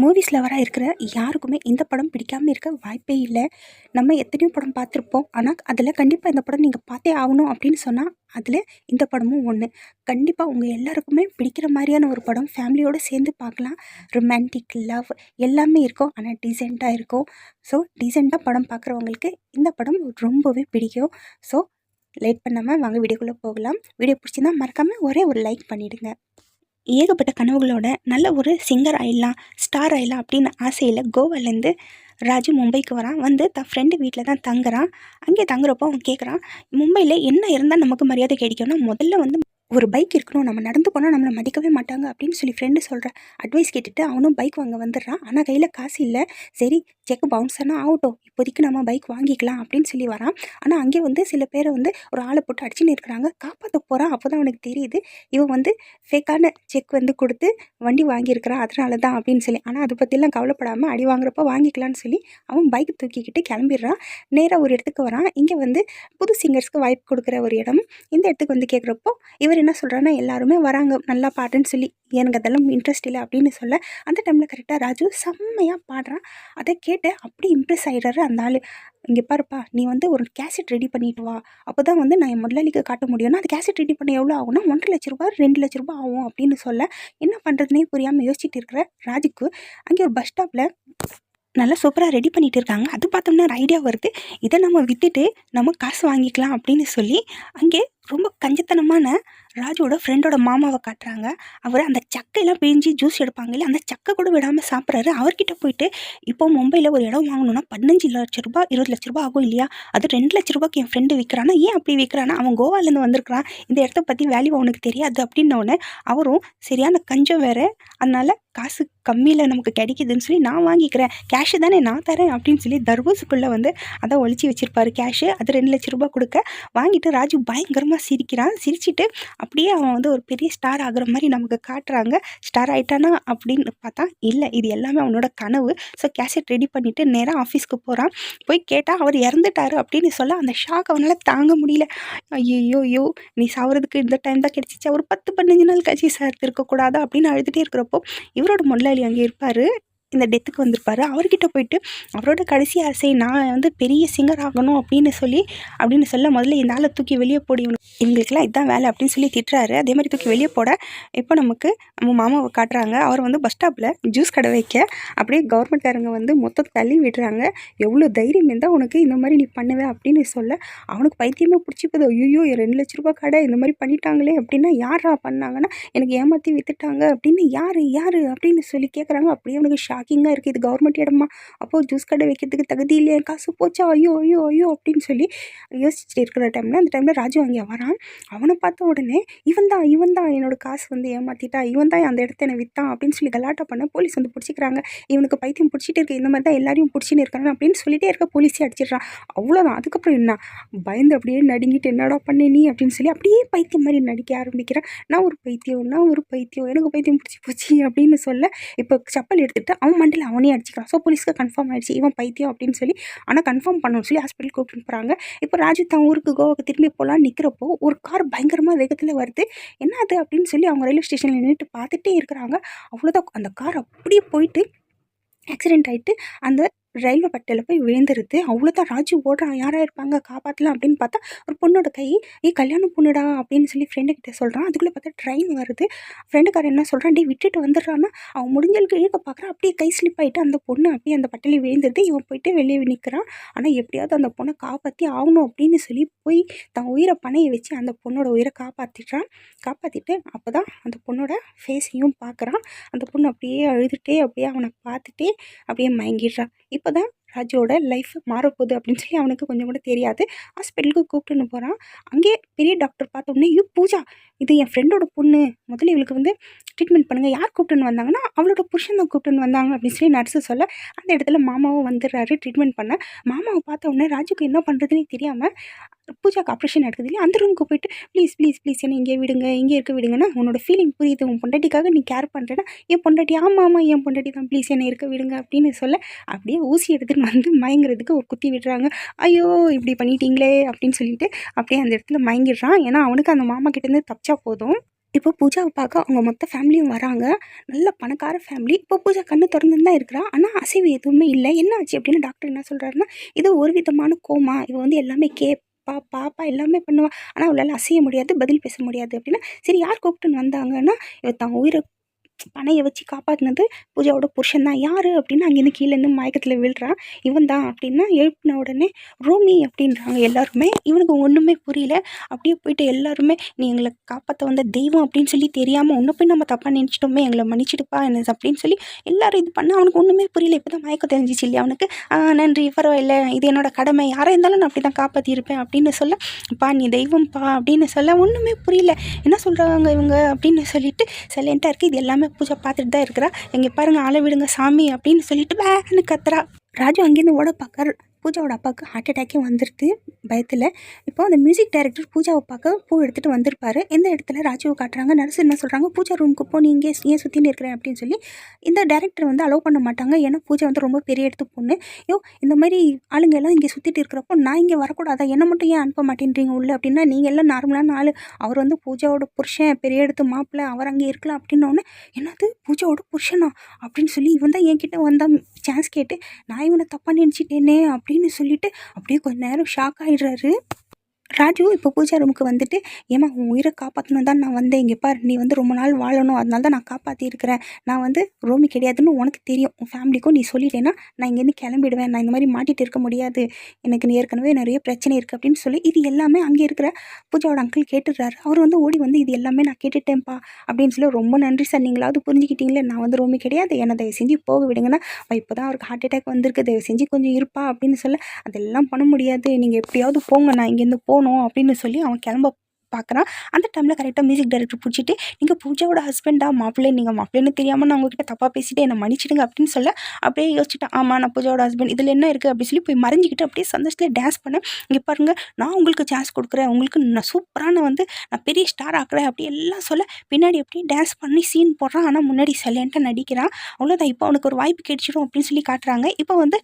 Movies லவராக இருக்கிற யாருக்குமே இந்த படம் பிடிக்காமல் இருக்க வாய்ப்பே இல்லை. நம்ம எத்தனையோ படம் பார்த்துருப்போம். ஆனால் அதில் கண்டிப்பாக இந்த படம் நீங்கள் பார்த்தே ஆகணும் அப்படின்னு சொன்னால் அதில் இந்த படமும் ஒன்று கண்டிப்பாக உங்கள் எல்லாருக்குமே பிடிக்கிற மாதிரியான ஒரு படம் ஃபேமிலியோடு சேர்ந்து பார்க்கலாம். ரொமான்டிக் லவ் எல்லாமே இருக்கும். ஆனால் டீசெண்டாக இருக்கும். ஸோ டீசெண்டாக படம் பார்க்குறவங்களுக்கு இந்த படம் ரொம்பவே பிடிக்கும். ஸோ லைட் பண்ணாமல் வாங்க வீடியோக்குள்ளே போகலாம். வீடியோ பிடிச்சிருந்தா மறக்காமல் ஒரே ஒரு லைக் பண்ணிவிடுங்க ஏகப்பட்ட கனவுகளோட நல்ல ஒரு சிங்கர் ஆயிடலாம் ஸ்டார் ஆயிடலாம் அப்படின்னு ஆசையில் கோவாலேருந்து ராஜு மும்பைக்கு வரான். வந்து தன் ஃப்ரெண்டு வீட்டில் தான் தங்குறான். அங்கே தங்குறப்போ அவன் கேட்குறான் மும்பையில் என்ன இருந்தால் நமக்கு மரியாதை கிடைக்கும்னா முதல்ல வந்து ஒரு பைக் இருக்கணும் நம்ம நடந்து போனால் நம்மளை மதிக்கவே மாட்டாங்க அப்படின்னு சொல்லி ஃப்ரெண்டு சொல்கிற அட்வைஸ் கேட்டுட்டு அவனும் பைக் வாங்க வந்துடுறான். ஆனால் கையில் காசு இல்லை. சரி செக் பவுன்ஸ் ஆனால் ஆகட்டும். இப்போதைக்கு நம்ம பைக் வாங்கிக்கலாம் அப்படின்னு சொல்லி வரான். ஆனால் அங்கே வந்து சில பேரை வந்து ஒரு ஆளை போட்டு அடிச்சுன்னு இருக்கிறாங்க. காப்பாற்ற போகிறான் அப்போ தான் அவனுக்கு தெரியுது. இவன் வந்து ஃபேக்கான செக் வந்து கொடுத்து வண்டி வாங்கியிருக்கிறான். அதனால தான் அப்படின்னு சொல்லி. ஆனால் அதை பற்றிலாம் கவலைப்படாமல் அடி வாங்குறப்ப வாங்கிக்கலாம்னு சொல்லி அவன் பைக் தூக்கிக்கிட்டு கிளம்பிடுறான். நேராக ஒரு இடத்துக்கு வரான். இங்கே வந்து புது சிங்கர்ஸ்க்கு வாய்ப்பு கொடுக்குற ஒரு இடம். இந்த இடத்துக்கு வந்து கேட்குறப்போ இவர் என்ன சொல்கிறான்னா எல்லாருமே வராங்க நல்லா பாடுன்னு சொல்லி. எனக்கு அதெல்லாம் இன்ட்ரெஸ்ட் இல்லை அப்படின்னு சொல்ல அந்த டைமில் கரெக்டாக ராஜு செம்மையாக பாடுறான். அதை கேட்டு அப்படி இம்ப்ரெஸ் ஆகிடுறாரு அந்த ஆள். இங்கே பாருப்பா நீ வந்து ஒரு கேசட் ரெடி பண்ணிட்டு வா. அப்போ தான் வந்து நான் என் முதலாளிக்கு காட்ட முடியும்னா அது கேசட் ரெடி பண்ண எவ்வளோ ஆகும்னா ஒன்றரை லட்ச ரூபா ரெண்டு லட்ச ரூபா ஆகும் அப்படின்னு சொல்ல என்ன பண்ணுறதுனே புரியாமல் யோசிச்சுட்டு இருக்கிற ராஜுக்கு அங்கே ஒரு பஸ் ஸ்டாப்பில் நல்லா சூப்பராக ரெடி பண்ணிட்டு இருக்காங்க. அது பார்த்தோம்னா ஒரு ஐடியா வருது. இதை நம்ம விற்றுட்டு நம்ம காசு வாங்கிக்கலாம் அப்படின்னு சொல்லி அங்கே ரொம்ப கஞ்சத்தனமான ராஜுவோட ஃப்ரெண்டோட மாமாவை காட்டுறாங்க. அவர் அந்த சக்கையெல்லாம் பிழிஞ்சு ஜூஸ் எடுப்பாங்கல்ல அந்த சக்கை கூட விடாமல் சாப்பிட்றாரு. அவர்கிட்ட போயிட்டு இப்போ மும்பையில் ஒரு இடம் வாங்கணும்னா பதினஞ்சு லட்ச ரூபா இருபது லட்ச ரூபா ஆகும் இல்லையா? அது ரெண்டு லட்ச ரூபாய்க்கு என் ஃப்ரெண்டு விற்கிறானா ஏன் அப்படி விற்கிறானா அவன் கோவாலேருந்து வந்திருக்கிறான். இந்த இடத்த பற்றி வேல்யூ அவனுக்கு தெரியாது. அப்படின்னோடனே அவரும் சரியான கஞ்சம் வேறு. அதனால் காசு கம்மியில் நமக்கு கிடைக்குதுன்னு சொல்லி நான் வாங்கிக்கிறேன். கேஷு தானே நான் தரேன். அப்படின்னு சொல்லி தர்பூசுக்குள்ளே வந்து அதை ஒழிச்சு வச்சுருப்பாரு கேஷு அது ரெண்டு லட்ச ரூபா கொடுக்க வாங்கிட்டு ராஜு பயங்கரமாக சிரிக்கிறான். சிரிச்சிட்டு அப்படியே அவன் வந்து ஒரு பெரிய ஸ்டார் ஆகுற மாதிரி நமக்கு காட்டுறாங்க. ஸ்டார் ஆயிட்டானா அப்படின்னு பார்த்தா இல்லை இது எல்லாமே அவனோட கனவு. ஸோ கேசட் ரெடி பண்ணிவிட்டு நேராக ஆஃபீஸ்க்கு போகிறான் போய் கேட்டால் அவர் இறந்துட்டாரு அப்படின்னு சொல்ல அந்த ஷாக் அவனால் தாங்க முடியல. ஐயோ ஐயோ நீ சாவறதுக்கு இந்த டைம் தான் கிடச்சிச்சா. ஒரு பத்து பதினஞ்சு நாள் கழிச்சு சார் இருக்கக்கூடாதா அப்படின்னு அழுதுகிட்டே இருக்கிறப்போ இவரோட முதலாளி அங்கே இருப்பார். இந்த டெத்துக்கு வந்திருப்பாரு. அவர்கிட்ட போயிட்டு அவரோட கடைசி ஆசை நான் வந்து பெரிய சிங்கர் ஆகணும் அப்படின்னு சொல்லி அப்படின்னு சொல்ல முதல்ல இந்த ஆளை தூக்கி வெளியே போடி இவனு இவங்களுக்குலாம் இதான் வேலை அப்படின்னு சொல்லி திட்டுறாரு. அதே மாதிரி தூக்கி வெளியே போட இப்போ நமக்கு நம்ம மாமாவை காட்டுறாங்க அவர் வந்து பஸ் ஸ்டாப்பில் ஜூஸ் கடை வைக்க அப்படியே கவர்மெண்ட்காரங்க வந்து மொத்தம் தள்ளி விடுறாங்க. எவ்வளோ தைரியம் இருந்தால் உனக்கு இந்த மாதிரி நீ பண்ணுவேன் அப்படின்னு சொல்ல அவனுக்கு பைத்தியமே பிடிச்சி போகுது ஐயோ ரெண்டு லட்ச ரூபாய் கடை இந்த மாதிரி பண்ணிட்டாங்களே அப்படின்னா யாரா பண்ணாங்கன்னா எனக்கு ஏமாற்றி வித்துட்டாங்க அப்படின்னு யார் யார்? அப்படின்னு சொல்லி கேட்குறாங்க அப்படியே அவனுக்கு ஷாக்கிங்காக இருக்குது இது கவர்மெண்ட் இடமா? அப்போது ஜூஸ் கடை வைக்கிறதுக்கு தகுதி இல்லையா? காசு போச்சா? ஐயோ ஐயோ ஐயோ அப்படின்னு சொல்லி யோசிச்சுட்டு இருக்கிற டைமில் அந்த டைமில் ராஜு அங்கே வரான். அவனை பார்த்த உடனே இவன் தான் இவன் தான் என்னோடய காசு வந்து ஏமாற்றிட்டா இவன் தான் அந்த இடத்த என்னை விற்றான் அப்படின்னு சொல்லி கலாட்டா பண்ண போலீஸ் வந்து பிடிச்சிக்கிறாங்க. இவனுக்கு பைத்தியம் பிடிச்சிட்டு இருக்கு. இந்த மாதிரி தான் எல்லாரையும் பிடிச்சின்னு இருக்காங்க அப்படின்னு சொல்லிட்டே இருக்க போலீஸே அடிச்சிடுறான். அவ்வளோதான் அதுக்கப்புறம் என்ன? பயந்து அப்படியே நடுங்கிட்டு என்னடா பண்ணே நீ? அப்படின்னு சொல்லி அப்படியே பைத்தியம் மாதிரி நடிக்க ஆரம்பிக்கிறேன். நான் ஒரு பைத்தியம் நான் ஒரு பைத்தியம். எனக்கு பைத்தியம் பிடிச்சி போச்சு அப்படின்னு சொல்ல இப்போ செப்பல் எடுத்துகிட்டு அவன் மண்டியில் அவனே அடிச்சிக்கிறான். ஸோ போலீஸ்க்கு கன்ஃபார்ம் ஆயிடுச்சு. இவன் பைத்தியம் அப்படின்னு சொல்லி ஆனால் கன்ஃபார்ம் பண்ணணும்னு சொல்லி ஹாஸ்பிட்டல் கூப்பிட்டு போகிறாங்க இப்போ ராஜு தான் ஊருக்கு கோவாக்கு திரும்பி போகலான்னு நிற்கிறப்போ ஒரு கார் பயங்கரமாக வேகத்தில் வருது. என்ன அது அப்படின்னு சொல்லி அவங்க ரயில்வே ஸ்டேஷனில் நின்றுட்டு பார்த்துட்டே இருக்கிறாங்க. அவ்வளோதான் அந்த கார் அப்படியே போயிட்டு ஆக்சிடென்ட் ஆகிட்டு அந்த ரயில்வே பட்டையில் போய் விழுந்துருது. அவ்வளோதான் ராஜு ஓடுறான். யாராக இருப்பாங்க? காப்பாற்றலாம் அப்படின்னு பார்த்தா ஒரு பொண்ணோட கை ஏ கல்யாணம் பொண்ணுடா அப்படின்னு சொல்லி ஃப்ரெண்டுக்கிட்ட சொல்கிறான் அதுக்குள்ளே பார்த்தா ட்ரெயின் வருது. ஃப்ரெண்டுக்காரன் என்ன சொல்கிறான் டே விட்டுட்டு வந்துடுறான்னா அவன் முடிஞ்சளுக்கு இழுக்க பார்க்குறான் அப்படியே கை ஸ்லிப் ஆகிட்டு அந்த பொண்ணு அப்படியே அந்த பட்டையில் விழுந்துருது. இவன் போயிட்டு வெளியே நிற்கிறான் ஆனால் எப்படியாவது அந்த பொண்ணை காப்பாற்றி ஆகணும் அப்படின்னு சொல்லி போய் தன் உயிரை பணையை வச்சு அந்த பொண்ணோட உயிரை காப்பாற்றிட்டான் காப்பாற்றிட்டு அப்போ தான் அந்த பொண்ணோட ஃபேஸையும் பார்க்குறான் அந்த பொண்ணு அப்படியே அழுதுகிட்டே அப்படியே அவனை பார்த்துட்டே அப்படியே மயங்கிடுறான் இப்போ தான் ராஜோட லைஃப் மாறப்போகுது அப்படின்னு சொல்லி அவனுக்கு கொஞ்சம் கூட தெரியாது. ஹாஸ்பிட்டலுக்கு கூப்பிட்டுன்னு போகிறான் அங்கே பெரிய டாக்டர் பார்த்தோன்னே ஐயோ பூஜா இது என் ஃப்ரெண்டோட பொண்ணு. முதல்ல இவளுக்கு வந்து ட்ரீட்மெண்ட் பண்ணுங்கள் யார் கூப்பிட்டுன்னு வந்தாங்கன்னா அவளோட புருஷன் தான் கூப்பிட்டுன்னு வந்தாங்க அப்படின்னு சொல்லி நர்ஸு சொல்ல அந்த இடத்துல மாமாவும் வந்துடுறாரு ட்ரீட்மெண்ட் பண்ண. மாமாவை பார்த்த உடனே ராஜுக்கு என்ன பண்ணுறதுனே தெரியாமல் பூஜாக்கு ஆப்ரேஷன் நடக்குது இல்லையா? அந்த ரூமுக்கு போயிட்டு ப்ளீஸ் ப்ளீஸ் ப்ளீஸ் என்ன இங்கே விடுங்க இங்கே இருக்க விடுங்கன்னா உன்னோட ஃபீலிங் புரியுது. உன் பொண்டாட்டிக்காக நீ கேர் பண்ணுறேன்னா என் பொண்டாட்டி ஆமாம் ஆமாம் என் பொண்டாட்டி தான். ப்ளீஸ் என்ன இருக்க விடுங்க அப்படின்னு சொல்ல அப்படியே ஊசி எடுத்துன்னு வந்து மயங்குறதுக்கு ஒரு குத்தி விடுறாங்க. ஐயோ இப்படி பண்ணிட்டீங்களே அப்படின்னு சொல்லிட்டு அப்படியே அந்த இடத்துல மயங்கிடுறான். ஏன்னா அவனுக்கு அந்த மாமா கிட்டேருந்து தப்பு வச்சா போதும். இப்போ பூஜாவை பார்க்க அவங்க மொத்த ஃபேமிலியும் வராங்க. நல்ல பணக்கார ஃபேமிலி இப்போ பூஜா கண்ணு திறந்து தான் இருக்கிறா. ஆனால் அசைவு எதுவுமே இல்லை. என்ன ஆச்சு அப்படின்னு டாக்டர் என்ன சொல்கிறாருன்னா இது ஒரு விதமான கோமா. இவ வந்து எல்லாமே கேப்பா பாப்பா எல்லாமே பண்ணுவாள் ஆனால் அவளால் அசைய முடியாது பதில் பேச முடியாது அப்படின்னா. சரி யார் கூப்பிட்டுன்னு வந்தாங்கன்னா இவ தான் உயிரை பனையை வச்சு காப்பாற்றினது பூஜாவோட புருஷன் தான். யார் அப்படின்னு அங்கேருந்து கீழேருந்து மயக்கத்தில் விழுறான் இவன் தான் அப்படின்னா எழுப்பின உடனே ரோமி அப்படின்றாங்க எல்லாருமே. இவனுக்கு ஒன்றுமே புரியல. அப்படியே போயிட்டு எல்லாருமே நீ எங்களை காப்பாற்ற வந்த தெய்வம் அப்படின்னு சொல்லி தெரியாமல் ஒன்று போய் நம்ம தப்பாக நினச்சிட்டோமே எங்களை மன்னிச்சிடுப்பா என்ன அப்படின்னு சொல்லி எல்லாரும் இது பண்ண அவனுக்கு ஒன்றுமே புரியல. இப்போ தான் மயக்கம் தெரிஞ்சிச்சு இல்லையா அவனுக்கு? நன்றி பரவாயில்ல. இது என்னோட கடமை. யாராக இருந்தாலும் நான் அப்படி தான் காப்பாற்றிருப்பேன் அப்படின்னு சொல்ல பா நீ தெய்வம்ப்பா அப்படின்னு சொல்ல ஒன்றுமே புரியல. என்ன சொல்கிறாங்க இவங்க? அப்படின்னு சொல்லிட்டு சைலண்ட்டாக இருக்குது இது எல்லாமே பூஜை பார்த்துட்டு தான் இருக்கிறா? எங்கே பாருங்க ஆளை விடுங்க சாமி அப்படின்னு சொல்லிட்டு வேன்னு கத்துறா. ராஜு அங்கேருந்து ஓட பார்க்க பூஜாவோட அப்பாவுக்கு ஹார்ட் அட்டாக்கே வந்துடுது பயத்தில். இப்போ அந்த மியூசிக் டைரக்டர் பூஜாவை பார்க்க பூ எடுத்துகிட்டு வந்திருப்பாரு. எந்த இடத்துல ராஜுவை காட்டுறாங்க. நர்ஸ் என்ன சொல்கிறாங்க பூஜா ரூமுக்கு போ. நீ இங்கே ஏன் சுற்றின்னு இருக்கிறேன் அப்படின்னு சொல்லி இந்த டேரக்டர் வந்து அலோவ் பண்ண மாட்டாங்க. ஏன்னா பூஜா வந்து ரொம்ப பெரிய இடத்து பொண்ணு. யோ இந்த மாதிரி ஆளுங்க எல்லாம் இங்கே சுற்றிட்டு இருக்கிறப்போ நான் இங்கே வரக்கூடாதா? என்ன மட்டும் ஏன் அனுப்ப மாட்டேன்றீங்க உள்ள? அப்படின்னா நீங்கள் எல்லாம் நார்மலான ஆள். அவர் வந்து பூஜாவோட புருஷன் பெரிய இடத்து மாப்பிள்ளை. அவர் அங்கே இருக்கலாம். அப்படின்னோடனே என்னது? பூஜாவோட புருஷனா? அப்படின்னு சொல்லி இவன் தான் என்கிட்ட வந்தால் சான்ஸ் கேட்டு நான் இவனை தப்பாக நினச்சிட்டேனே அப்படின்னு சொல்லிட்டு அப்படியே கொஞ்ச நேரம் ஷாக் ஆயிடுறாரு. ராஜு இப்போ பூஜா ரூமுக்கு வந்துட்டு ஏமா உன் உயிரை காப்பாற்றணும் தான் நான் வந்தேன். இங்கே பாரு நீ வந்து ரொம்ப நாள் வாழணும். அதனால தான் நான் காப்பாற்றிருக்கிறேன் நான் வந்து ரோமி கிடையாதுன்னு உனக்கு தெரியும். உன் ஃபேமிலிக்கும் நீ சொல்லிட்டேன்னா நான் இங்கேருந்து கிளம்பிடுவேன். நான் இந்த மாதிரி மாட்டிகிட்டு இருக்க முடியாது. எனக்கு ஏற்கனவே நிறைய பிரச்சனை இருக்குது அப்படின்னு சொல்லி இது எல்லாமே அங்கே இருக்கிற பூஜாவோட அங்கிள் கேட்டுடுறாரு. அவர் வந்து ஓடி வந்து இது எல்லாமே நான் கேட்டுட்டேன்ப்பா அப்படின்னு சொல்லி ரொம்ப நன்றி சார். நீங்களாவது புரிஞ்சுக்கிட்டீங்களே நான் வந்து ரோமி கிடையாது. என்னை தயவு செஞ்சு போக விடுங்கன்னா இப்போ தான் அவருக்கு ஹார்ட் அட்டாக் வந்திருக்கு. தயவு செஞ்சு கொஞ்சம் இருப்பா அப்படின்னு சொல்ல அதெல்லாம் பண்ண முடியாது. நீங்கள் எப்படியாவது போங்க. நான் இங்கேருந்து போகணும் அப்படின்னு சொல்லி அவன் கிளம்ப பார்க்குறான். அந்த டைமில் கரெக்டாக மியூசிக் டைரக்டர் பிடிச்சிட்டு நீங்கள் பூஜாவோட ஹஸ்பண்டா மாப்பிள்ளை நீங்கள் மாப்பிள்ளைன்னு தெரியாமல் நான் உங்ககிட்ட தப்பாக பேசிட்டு என்னை மன்னிச்சிடுங்க அப்படின்னு சொல்ல அப்படியே யோசிச்சுட்டேன். ஆமாம் நான் பூஜாவோட ஹஸ்பண்ட் இதில் என்ன இருக்குது அப்படின்னு சொல்லி போய் மறைஞ்சிக்கிட்டு அப்படியே சந்தோஷத்தில் டான்ஸ் பண்ணேன் இங்கே பாருங்கள் நான் உங்களுக்கு சான்ஸ் கொடுக்குறேன். உங்களுக்கு நான் சூப்பரான வந்து நான் பெரிய ஸ்டார் ஆக்குறேன். அப்படி எல்லாம் சொல்ல பின்னாடி அப்படியே டான்ஸ் பண்ணி சீன் போடுறான். ஆனால் முன்னாடி சைலண்ட்டாக நடிக்கிறான். அவ்வளோதான் இப்போ அவனுக்கு ஒரு வாய்ப்பு கிடைச்சிடும் அப்படின்னு சொல்லி காட்டுறாங்க. இப்போ வந்து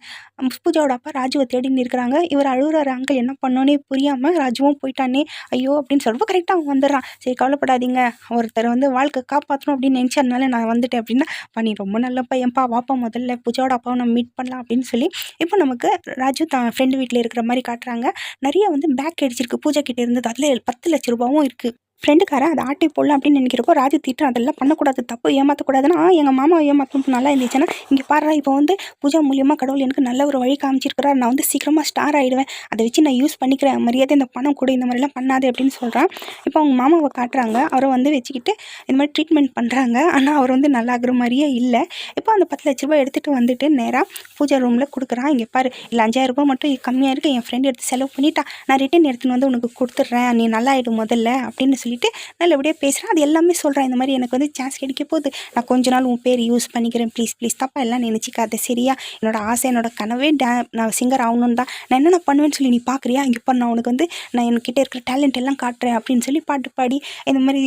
பூஜாவோட அப்பா ராஜுவை தேடின்னு இருக்கிறாங்க. இவர் அழுகுறாரு அங்கிள் என்ன பண்ணோன்னே புரியாமல் ராஜுவும் போயிட்டானே. ஐயோ! அப்படின்னு ரொம்ப கரெக்டாக அவன் வந்துடுறான். சரி கவலைப்படாதீங்க. ஒருத்தர் வந்து வாழ்க்கை காப்பாற்றணும் அப்படின்னு நினச்சதுனால நான் வந்துட்டேன் அப்படின்னா "அப்பா, நீ ரொம்ப நல்ல பையன்ப்பா. வாப்பா முதல்ல பூஜாவோட அப்பாவை நம்ம மீட் பண்ணலாம் அப்படின்னு சொல்லி இப்போ நமக்கு ராஜு தான் ஃப்ரெண்டு வீட்டில் இருக்கிற மாதிரி காட்டுறாங்க. நிறைய வந்து பேக் அடிச்சிருக்கு. பூஜா கிட்டே இருந்தது. அதில் பத்து லட்ச ரூபாவும் இருக்குது ஃப்ரெண்டுக்காரன் அதை ஆட்டை போடலாம் அப்படின்னு நினைக்கிறப்போ ராஜு திட்டம் அதெல்லாம் பண்ணக்கூடாது தப்பு ஏமாற்றக்கூடாதுன்னா எங்கள் மாமா ஏமாற்றணும் நல்லா இருந்துச்சுன்னா இங்கே பாடுறா இப்போ வந்து பூஜா மூலியமாக கடவுள் எனக்கு நல்ல ஒரு வழி காமிச்சிருக்கிறார். நான் வந்து சீக்கிரமாக ஸ்டார் ஆகிடுவேன் அதை வச்சு நான் யூஸ் பண்ணிக்கிறேன். மரியாதை இந்த பணம் கூட இந்த மாதிரிலாம் பண்ணாதே அப்படின்னு சொல்கிறான் இப்போ அவங்க மாமாவை காட்டுறாங்க. அவரை வந்து வச்சுக்கிட்டு இந்த மாதிரி ட்ரீட்மெண்ட் பண்ணுறாங்க ஆனால் அவர் வந்து நல்லாகிற மாதிரியே இல்லை. இப்போ அந்த பத்து லட்ச ரூபாய் எடுத்துகிட்டு வந்துட்டு நேராக பூஜா ரூமில் கொடுக்குறான். இங்கே பாரு இல்லை அஞ்சாயிரம் ரூபாய் மட்டும் கம்மியாக இருக்குது என் ஃப்ரெண்ட் எடுத்து செலவு பண்ணிட்டா நான் ரிட்டன் எடுத்துன்னு வந்து உனக்கு கொடுத்துட்றேன். நீ நல்லா ஆகிடும் முதல்ல அப்படின்னு சொல்லி சொல்லிட்டு நல்லபடியாக பேசுகிறேன் அது எல்லாமே சொல்கிறேன் இந்த மாதிரி எனக்கு வந்து சான்ஸ் கிடைக்க போகுது. நான் கொஞ்ச நாள் உன் பேர் யூஸ் பண்ணிக்கிறேன். ப்ளீஸ் ப்ளீஸ் தப்பாக எல்லாம் நினச்சிக்காத. சரியா? என்னோட ஆசை என்னோட கனவே டே நான் சிங்கர் ஆகணும் தான். நான் என்னென்ன பண்ணுவேன்னு சொல்லி நீ பார்க்குறியா இங்கே பாரு நான் உனக்கு வந்து நான் என்கிட்ட இருக்கிற டேலண்ட் எல்லாம் காட்டுறேன் அப்படின்னு சொல்லி பாட்டு பாடி இந்த மாதிரி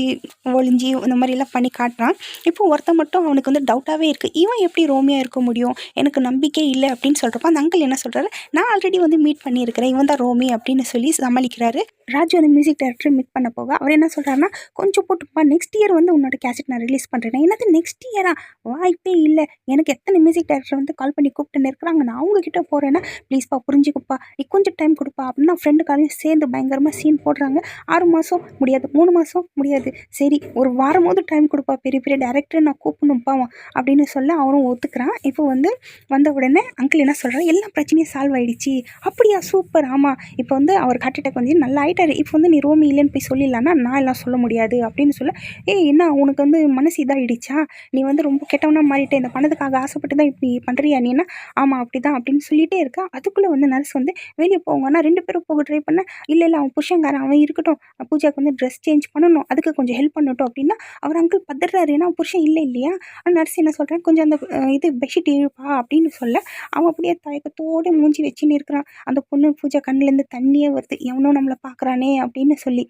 ஒளிஞ்சி இந்த மாதிரி எல்லாம் பண்ணி காட்டுறான். இப்போ ஒருத்தன் மட்டும் அவனுக்கு வந்து டவுட்டாகவே இருக்குது இவன் எப்படி ரோமியாக இருக்க முடியும்? எனக்கு நம்பிக்கை இல்லை அப்படின்னு சொல்கிறப்ப அந்த அங்கிள் என்ன சொல்கிறாரு நான் ஆல்ரெடி வந்து மீட் பண்ணியிருக்கிறேன். இவன் தான் ரோமி அப்படின்னு சொல்லி சமாளிக்கிறாரு. ராஜு அந்த மியூசிக் டைரக்டர் மீட் பண்ண போக அவர் என்ன சொல்கிறாருன்னா கொஞ்சம் போட்டுப்பா நெக்ஸ்ட் இயர் வந்து உன்னோட கேசட் நான் ரிலீஸ் பண்ணுறேன் என்னது நெக்ஸ்ட் இயரா வாய்ப்பே இல்லை. எனக்கு எத்தனை மியூசிக் டைரக்டர் வந்து கால் பண்ணி கூப்பிட்டு இருக்கிறாங்க. நான் அவங்கக்கிட்ட போகிறேன்னா ப்ளீஸ்ப்பா புரிஞ்சுக்குப்பா. நீ கொஞ்சம் டைம் கொடுப்பா அப்படின்னா ஃப்ரெண்டுக்காரையும் சேர்ந்து பயங்கரமாக சீன் போடுறாங்க. ஆறு மாதம் முடியாது மூணு மாதம் முடியாது. சரி ஒரு வாரமாவது டைம் கொடுப்பா. பெரிய பெரிய டேரக்டரை நான் கூப்பிடணும்ப்பா அப்படின்னு சொல்ல அவரும் ஒத்துக்கிறான். இப்போ வந்து வந்த உடனே அங்கிள் என்ன சொல்கிறார் எல்லா பிரச்சனையும் சால்வ் ஆகிடுச்சி அப்படியா? சூப்பர் ஆமாம் இப்போ வந்து அவர் ஹார்ட் அட்டாக் வந்து நல்லா ஆகிட்டார் இப்போ வந்து நீ ரோமி இல்லைன்னு போய் சொல்லிடலான்னா நான் எல்லாம் சொல்ல முடியாது அப்படின்னு சொல்ல ஏய் என்ன உனக்கு வந்து மனசு இதாகிடுச்சா நீ வந்து ரொம்ப கெட்டவனா மாறிட்ட இந்த பணத்துக்காக ஆசைப்பட்டு தான் இப்படி பண்ணுறியா நீனா ஆமாம் அப்படி தான் அப்படின்னு சொல்லிட்டே இருக்கா. அதுக்குள்ளே வந்து நர்ஸ் வந்து வெளியே போங்கன்னா ரெண்டு பேரும் போக ட்ரை பண்ண இல்லை இல்லை அவன் புருஷங்காரன் அவன் இருக்கட்டும். பூஜாக்கு வந்து ட்ரெஸ் சேஞ்ச் பண்ணணும். அதுக்கு கொஞ்சம் ஹெல்ப் பண்ணட்டும் அப்படின்னா அவர் அங்கிள் பதறாரு. ஏன்னா புருஷன் இல்லை இல்லையா? நர்ஸ் என்ன சொல்கிறேன் கொஞ்சம் அந்த இது பெட்ஷீட் இழுப்பா அப்படின்னு சொல்ல அவன் அப்படியே தயக்கத்தோடு மூஞ்சி வச்சுன்னு இருக்கிறான். அந்த பொண்ணு பூஜா கண்ணுலேருந்து தண்ணியே வருது. எவனோ நம்மளை பார்க்குறானே அப்படின்னு சொல்லி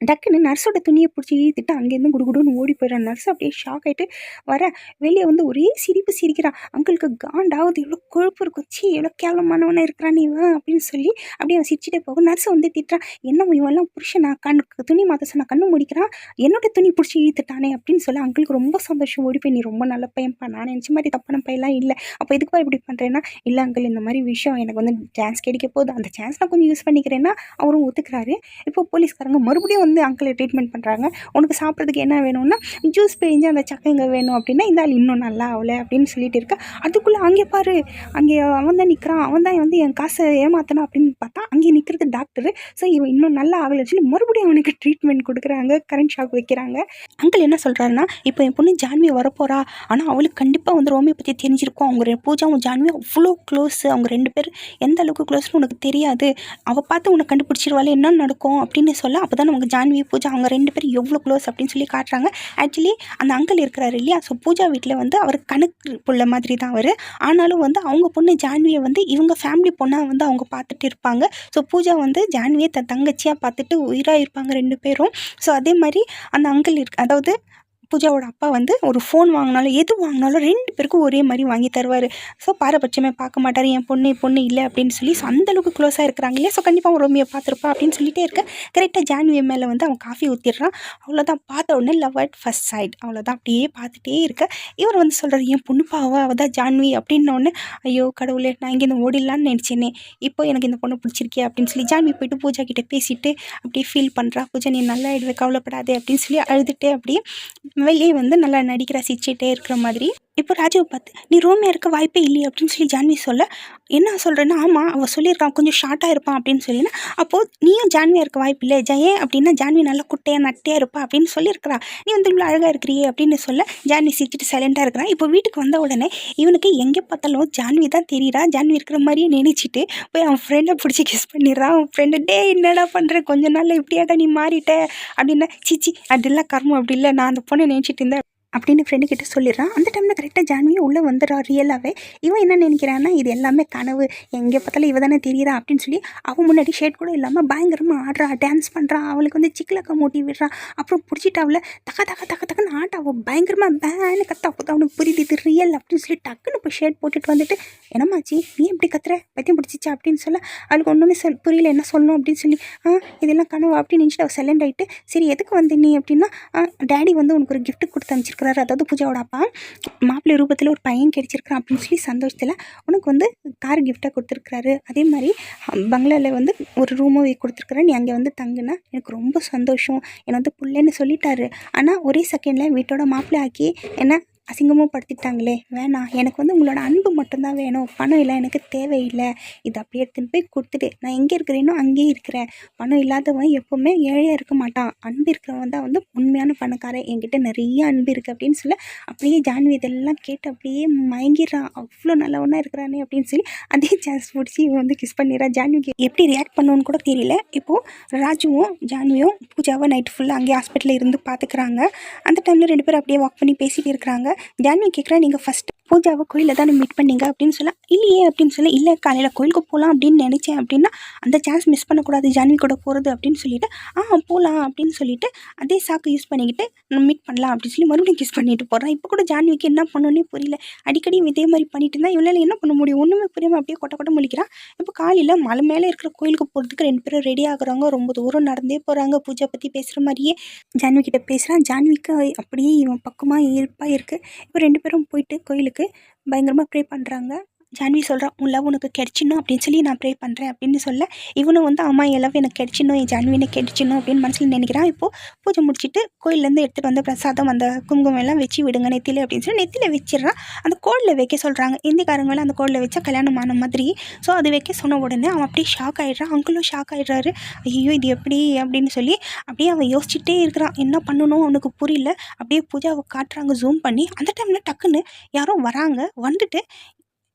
டக்குன்னு நர்ஸோட துணியை பிடிச்சி இழுத்துட்டு அங்கேருந்து குடுகுடுன்னு ஓடி போயிடுறான். நர்ஸ் அப்படியே ஷாக் ஆகிட்டு வர வெளியே வந்து ஒரே சிரிப்பு சிரிக்கிறான். அங்கிளுக்கு காண்டாவது எவ்வளோ கொழுப்பு இருக்கும். ச்சீ எவ்வளோ கேவலமானவனா இருக்கிறான் இவன் அப்படின்னு சொல்லி அப்படியே அவன் சிரிச்சிட்டே போகும் நர்ஸ் வந்து திட்டுறான். என்ன இவெல்லாம் புருஷனா கண்ணு துணி மாற்ற சொன்ன கண்ணு முடிக்கிறான். என்னோட துணி பிடிச்சி இழுத்துட்டானே அப்படின்னு சொல்லி அங்கிளுக்கு ரொம்ப சந்தோஷம். ஓடி போய் நீ ரொம்ப நல்ல பையன்ப்பா. நான் நினச்ச மாதிரி தப்பான பையெல்லாம் இல்லை. அப்போ இதுக்குப்பா இப்படி பண்ணுறேன்னா இல்லை அங்கிள் இந்த மாதிரி விஷயம் எனக்கு வந்து சான்ஸ் கிடைக்க போகுது. அந்த சான்ஸ் நான் கொஞ்சம் யூஸ் பண்ணிக்கிறேன்னா அவரும் ஒத்துக்கிறாரு. இப்போ போலீஸ்காரங்க மறுபடியும் வந்து அங்கிளை ட்ரீட்மெண்ட் பண்ணுறாங்க உனக்கு சாப்பிட்றதுக்கு என்ன வேணும்னா ஜூஸ் பிழிஞ்சு அந்த சக்கைங்க வேணும் அப்படின்னா இந்த ஆள் இன்னும் நல்லா ஆகலை அப்படின்னு சொல்லிட்டு இருக்கா. அதுக்குள்ளே அங்கே பாரு அங்கே அவன் தான் நிற்கிறான் அவன் தான் வந்து என் காசை ஏமாத்தணும் அப்படின்னு பார்த்தா அங்கே நிற்கிறது டாக்டரு ஸோ இவன் இன்னும் நல்லா ஆகலைன்னு சொல்லி மறுபடியும் அவனுக்கு ட்ரீட்மெண்ட் கொடுக்குறாங்க கரண்ட் ஷாக் வைக்கிறாங்க. அங்கிள் என்ன சொல்கிறாருன்னா இப்போ என் பொண்ணு ஜான்வி வரப்போகிறா ஆனால் அவளுக்கு கண்டிப்பாக வந்து ரோமியை பற்றி தெரிஞ்சிருக்கும். அவங்க ரெ- பூஜாவும் ஜான்வி அவ்வளோ க்ளோஸ் அவங்க ரெண்டு பேர் எந்த அளவுக்கு க்ளோஸ்னு உனக்கு தெரியாது. அவள் பார்த்து உனக்கு கண்டுபிடிச்சிருவாள் என்ன நடக்கும். அப்படின்னு சொல்ல அப்போ தான் நமக்கு ஜான்வி பூஜா அவங்க ரெண்டு பேரும் எவ்வளோ க்ளோஸ் அப்படின்னு சொல்லி காட்டுறாங்க. ஆக்சுவலி அந்த அங்கிள் இருக்கிறாரு இல்லையா? ஸோ பூஜா வீட்டில் வந்து அவர் கணக்கு புள்ள மாதிரி தான் அவர். ஆனாலும் வந்து அவங்க பொண்ணு ஜான்வியை வந்து இவங்க ஃபேமிலி பொண்ணாக வந்து அவங்க பார்த்துட்டு இருப்பாங்க. ஸோ பூஜா வந்து ஜான்வியை தன் தங்கச்சியாக பார்த்துட்டு உயிராக இருப்பாங்க ரெண்டு பேரும். ஸோ அதே மாதிரி அந்த அங்கிள் இருக்கு அதாவது பூஜாவோட அப்பா வந்து ஒரு ஃபோன் வாங்கினாலும் எது வாங்கினாலும் ரெண்டு பேருக்கும் ஒரே மாதிரி வாங்கி தருவார். ஸோ பாரபட்சமே பார்க்க மாட்டார். என் பொண்ணு பொண்ணு இல்லை அப்படின்னு சொல்லி ஸோ அந்தளவுக்கு க்ளோஸாக இருக்கிறாங்க. இல்லையா ஸோ கண்டிப்பாக அவன் ரோமியை பார்த்துருப்பா அப்படின்னு சொல்லிட்டே இருக்க. கரெக்டாக ஜான்வி மேலே வந்து அவன் காஃபி ஊற்றிடுறான் அவ்வளோதான் பார்த்த உடனே லவ் அட் ஃபஸ்ட் சைட் அவ்வளோதான் அப்படியே பார்த்துட்டே இருக்க. இவர் வந்து சொல்கிறார் என் பொண்ணு பாவா அவள் தான் ஜான்வி அப்படின்னோடனே ஐயோ கடவுளே நான் இங்கே இந்த ஓடிடலான்னு நினச்சேனே. இப்போ எனக்கு இந்த பொண்ணு பிடிச்சிருக்கே அப்படின்னு சொல்லி ஜான்வி போயிட்டு பூஜா கிட்டே பேசிட்டு அப்படியே ஃபீல் பண்ணுறா பூஜா நீ நல்லா ஆகிடுவே கவலைப்படாதே அப்படின்னு சொல்லி அழுதுகிட்டே அப்படியே வெளியே வந்து நல்லா நடிக்கிற சிரிச்சிட்டே இருக்கிற மாதிரி. இப்போ ராஜாவை பார்த்து நீ ரோமியா இருக்க வாய்ப்பே இல்லையே அப்படின்னு சொல்லி ஜான்வி சொல்ல என்ன சொல்கிறேன்னா ஆமாம் அவள் சொல்லியிருக்கான் கொஞ்சம் ஷார்ட்டாக இருப்பான் அப்படின்னு சொல்லினா அப்போது நீயும் ஜான்வியாக இருக்க வாய்ப்பு இல்லை ஜெயன் அப்படின்னா ஜான்வி நல்லா குட்டையாக நட்டையாக இருப்பா அப்படின்னு சொல்லியிருக்கிறா நீ வந்து இவ்வளோ அழகாக இருக்கிறியே அப்படின்னு சொல்ல ஜான்வி சிரிச்சிட்டு சைலண்டாக இருக்கிறான். இப்போ வீட்டுக்கு வந்த உடனே இவனுக்கு எங்கே பார்த்தாலும் ஜான்வி தான் தெரியுறா ஜான்வி இருக்கிற மாதிரியே நினைச்சிட்டு போய் அவன் ஃப்ரெண்டை பிடிச்சி கிஸ் பண்ணிடுறான். அவன் ஃப்ரெண்டு டே என்னடா பண்ணுற கொஞ்ச நாளில் இப்படியாடா நீ மாறிட்ட அப்படின்னா சிச்சி அதெல்லாம் கர்மம் அப்படி இல்லை. நான் அந்த பொண்ணை நினச்சிட்டு இருந்தேன். அப்படின்னு ஃப்ரெண்டு கிட்ட சொல்லிடுறான். அந்த டைமில் கரெக்டாக ஜான்வியும் உள்ளே வந்துடுறா ரியலாகவே இவன் என்ன நினைக்கிறான்னா இது எல்லாமே கனவு. எங்கே பார்த்தாலும் இவ தானே தெரியுறா அப்படின்னு சொல்லி அவன் முன்னாடி ஷேட் கூட இல்லாமல் பயங்கரமாக ஆடுறா டான்ஸ் பண்ணுறா அவளுக்கு வந்து சிக்கலக்க மூட்டி விடுறா. அப்புறம் பிடிச்சிட்டு அவளை தக்க தக்க தக்க தக்கன்னு ஆட்டா அவள் பயங்கரமாக பேனு கத்த அப்போ அவனுக்கு புரியுது இது ரியல் அப்படின்னு சொல்லி டக்குன்னு போய் ஷேட் போட்டுட்டு வந்துட்டு என்னம்மாச்சி நீ எப்படி கத்துற? பத்தியம் பிடிச்சிச்சா? அப்படின்னு சொல்ல அவளுக்கு ஒன்றுமே சொல் புரியல என்ன சொல்லணும் அப்படின்னு சொல்லி ஆ இதெல்லாம் கனவு? அப்படின்னு நினச்சிட்டு அவள் சைலண்ட் ஆகிட்டு சரி எதுக்கு வந்து நீ? அப்படின்னா டேடி வந்து உனக்கு ஒரு கிஃப்ட் கொடுத்து அனுப்பிச்சிருக்கிறாரு அதாவது பூஜாவோட அப்பா மாப்பிள்ளை ரூபத்தில் ஒரு பையன் கிடைச்சிருக்கிறான் அப்படின்னு சொல்லி சந்தோஷத்தில் உனக்கு வந்து கார் கிஃப்டாக கொடுத்துருக்குறாரு. அதே மாதிரி பங்களாவில் வந்து ஒரு ரூமும் கொடுத்துருக்குறேன் நீ அங்கே வந்து தங்குனா எனக்கு ரொம்ப சந்தோஷம். என்னை வந்து பிள்ளைன்னு சொல்லிட்டாரு. ஆனால் ஒரே செகண்டில் வீட்டோட மாப்பிள்ளை ஆக்கி என்ன அசிங்கமும் படுத்திட்டாங்களே. வேணாம் எனக்கு வந்து உங்களோட அன்பு மட்டும்தான் வேணும். பணம் இல்லை எனக்கு தேவையில்லை இது அப்படியே எடுத்துன்னு போய் கொடுத்துட்டு நான் எங்கே இருக்கிறேனோ அங்கேயே இருக்கிறேன். பணம் இல்லாதவன் எப்போவுமே ஏழையாக இருக்க மாட்டான். அன்பு இருக்கிறவன் தான் வந்து உண்மையான பணக்காரன். என்கிட்ட நிறைய அன்பு இருக்குது அப்படின்னு சொல்ல அப்படியே ஜான்வி இதெல்லாம் கேட்டு அப்படியே மயங்கிடுறான். அவ்வளோ நல்லவனாக இருக்கிறானே அப்படின்னு சொல்லி அதே சான்ஸ் பிடிச்சி இவன் வந்து கிஸ் பண்ணிடுறான். ஜான்விக்கு எப்படி ரியாக்ட் பண்ணுவோன்னு கூட தெரியல. இப்போது ராஜுவும் ஜான்வியும் பூஜாவும் நைட் ஃபுல்லாக அங்கேயே ஹாஸ்பிட்டலில் இருந்து பார்த்துக்கிறாங்க. அந்த டைமில் ரெண்டு பேரும் அப்படியே வாக் பண்ணி பேசிகிட்டு இருக்கிறாங்க. ஜான்வி கேட்குறா நீங்கள் ஃபஸ்ட்டு பூஜாவை கோயிலில் தானே மீட் பண்ணீங்க அப்படின்னு சொல்ல இல்லையே அப்படின்னு சொல்ல இல்லை காலையில் கோயிலுக்கு போகலாம் அப்படின்னு நினச்சேன் அப்படின்னா அந்த சான்ஸ் மிஸ் பண்ணக்கூடாது ஜான்வி கூட போகிறது அப்படின்னு சொல்லிட்டு ஆ போகலாம் அப்படின்னு சொல்லிட்டு அதே சாக்கு யூஸ் பண்ணிக்கிட்டு மீட் பண்ணலாம் அப்படின்னு சொல்லி மறுபடியும் கிஸ் பண்ணிட்டு போகிறான் இப்போ கூட ஜான்விக்கு என்ன பண்ணணுன்னே புரியல. அடிக்கடி இதே மாதிரி பண்ணிட்டு இருந்தால் இவ்வளோ என்ன பண்ண முடியும்? ஒன்றுமே புரியாமல் அப்படியே கொட்ட கொட்ட முழிக்கிறான் இப்போ காலையில் மலை மேலே இருக்கிற கோயிலுக்கு போகிறதுக்கு ரெண்டு பேரும் ரெடி ஆகுறாங்க. ரொம்ப தூரம் நடந்தே போகிறாங்க பூஜை பற்றி பேசுகிற மாதிரியே ஜான்வி கிட்ட பேசுகிறான் ஜான்விக்கு அப்படியே இவன் பக்கமாக ஈர்ப்பாக இருக்குது இப்போ ரெண்டு பேரும் போயிட்டு கோயிலுக்கு பயங்கரமாக ப்ரே பண்ணுறாங்க ஜான்வி சொல்கிறான் உன் லவ் உனக்கு கிடைச்சிடணும் அப்படின்னு சொல்லி நான் ப்ரே பண்ணுறேன் அப்படின்னு சொல்ல இவனும் வந்து அம்மா என் லவ் எனக்கு கிடைச்சிடணும் என் ஜான்வி எனக்கு கிடைச்சிடணும் அப்படின்னு மனசில் நினைக்கிறான். இப்போது பூஜை முடிச்சுட்டு கோயிலேருந்து எடுத்துகிட்டு வந்த பிரசாதம் அந்த குங்குமம் எல்லாம் வச்சு விடுங்க நெத்தியில் அப்படின்னு சொல்லி நெத்தியில் வச்சிடுறான். அந்த கோடில் வைக்க சொல்கிறாங்க இந்திக்காரங்களாம் அந்த கோடில் வச்சா கல்யாணம் ஆன மாதிரி. ஸோ அது வைக்க சொன்ன உடனே அவன் அப்படியே ஷாக் ஆகிடுறான் அங்கிளும் ஷாக் ஆகிடுறாரு ஐயோ இது எப்படி? அப்படின்னு சொல்லி அப்படியே அவன் யோசிச்சுட்டே இருக்கிறான். என்ன பண்ணணும்? அவனுக்கு புரியல. அப்படியே பூஜாவை காட்டுறாங்க ஜூம் பண்ணி. அந்த டைமில் டக்குன்னு யாரும் வராங்க வந்துட்டு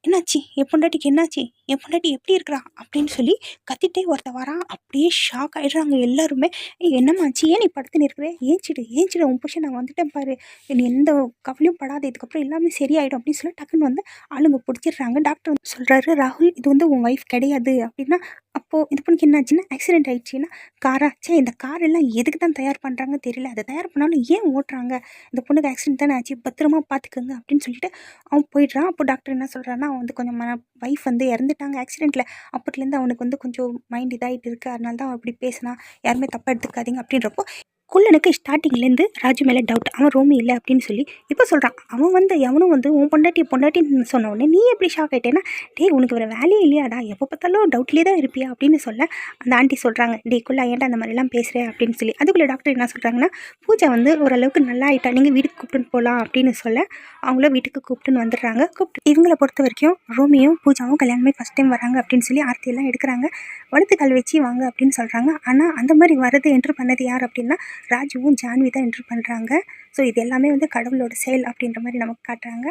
என்னாச்சு? என் பொண்டாட்டிக்கு என்னாச்சு? என் பொண்டாட்டி எப்படி இருக்கிறா? அப்படின்னு சொல்லி கத்திட்டே ஒருத்தன் வரான். அப்படியே ஷாக் ஆகிடுறாங்க எல்லாருமே. "ஏய், என்னம்மாச்சு ஏன் நீ படுத்து நிற்கிற? ஏஞ்சிடு ஏஞ்சிடு உன் புருஷன் நான் வந்துட்டேன் பாரு. நீ எந்த கவலையும் படாத இதுக்கப்புறம் எல்லாமே சரியாயிடும். அப்படின்னு சொல்லி டக்குன்னு வந்து ஆளுங்க பிடிச்சிடுறாங்க. டாக்டர் வந்து சொல்கிறாரு ராகுல் இது வந்து உன் ஒய்ஃப் கிடையாது. அப்படின்னா அப்போது இது பொண்ணுக்கு என்ன ஆச்சுன்னா ஆக்சிடென்ட் ஆயிடுச்சுன்னா காரா இந்த கார் எல்லாம் எதுக்கு தான் தயார் பண்ணுறாங்க தெரியல. அதை தயார் பண்ணாலும் ஏன் ஓட்டுறாங்க? இந்த பொண்ணுக்கு ஆக்சிடென்ட் தானே ஆச்சு பத்திரமா பார்த்துக்கோங்க அப்படின்னு சொல்லிட்டு அவன் போயிடுறான். அப்போ டாக்டர் என்ன சொல்கிறான்னா அவன் வந்து கொஞ்சம் மன ஒய்ஃப் வந்து இறந்துட்டாங்க ஆக்சிடெண்ட்டில் அப்போத்துலேருந்து அவனுக்கு வந்து கொஞ்சம் மைண்ட் இதாகிட்டு இருக்குது அதனால தான் அவன் அப்படி பேசினா யாருமே தப்பாக எடுத்துக்காதீங்க அப்படின்றப்போ குள்ளனுக்கு ஸ்டார்டிங்லேருந்து ராஜு மேலே டவுட் அவன் ரோமி இல்லை அப்படின்னு சொல்லி இப்போ சொல்கிறான். அவன் வந்து எவனும் வந்து உன் பொண்டாட்டி பொண்டாட்டின்னு சொன்ன உடனே நீ எப்படி ஷாக் ஆகிட்டேன்னா டேய் உனக்கு வேறு வேலையே இல்லையாடா எப்போ பார்த்தாலும் டவுட்லேயே தான் இருப்பியா? அப்படின்னு சொல்ல அந்த ஆண்டி சொல்கிறாங்க. டே குள்ளா ஏன்டா அந்த மாதிரிலாம் பேசுகிறேன் அப்படின்னு சொல்லி. அதுக்குள்ளே டாக்டர் என்ன சொல்கிறாங்கன்னா பூஜை வந்து ஓரளவுக்கு நல்லா ஆகிட்டா நீங்கள் வீட்டுக்கு கூப்பிட்டுன்னு போகலாம் அப்படின்னு சொல்ல அவங்கள வீட்டுக்கு கூப்பிட்டுன்னு வந்துடுறாங்க. கூப்பிட்டு இவங்கள பொறுத்த வரைக்கும் ரோமியும் பூஜாவும் கல்யாணமே ஃபஸ்ட் டைம் வராங்க அப்படின்னு சொல்லி ஆர்த்தியெல்லாம் எடுக்கிறாங்க. வடுத்து கல் வச்சு வாங்க அப்படின்னு சொல்கிறாங்க. ஆனால் அந்த மாதிரி வரது என்ட்ரு பண்ணது யார் அப்படின்னா ராஜுவும் ஜான்வி தான் என்ட்ரு பண்ணுறாங்க ஸோ இது எல்லாமே வந்து கடவுளோட செயல் அப்படின்ற மாதிரி நமக்கு காட்டுறாங்க.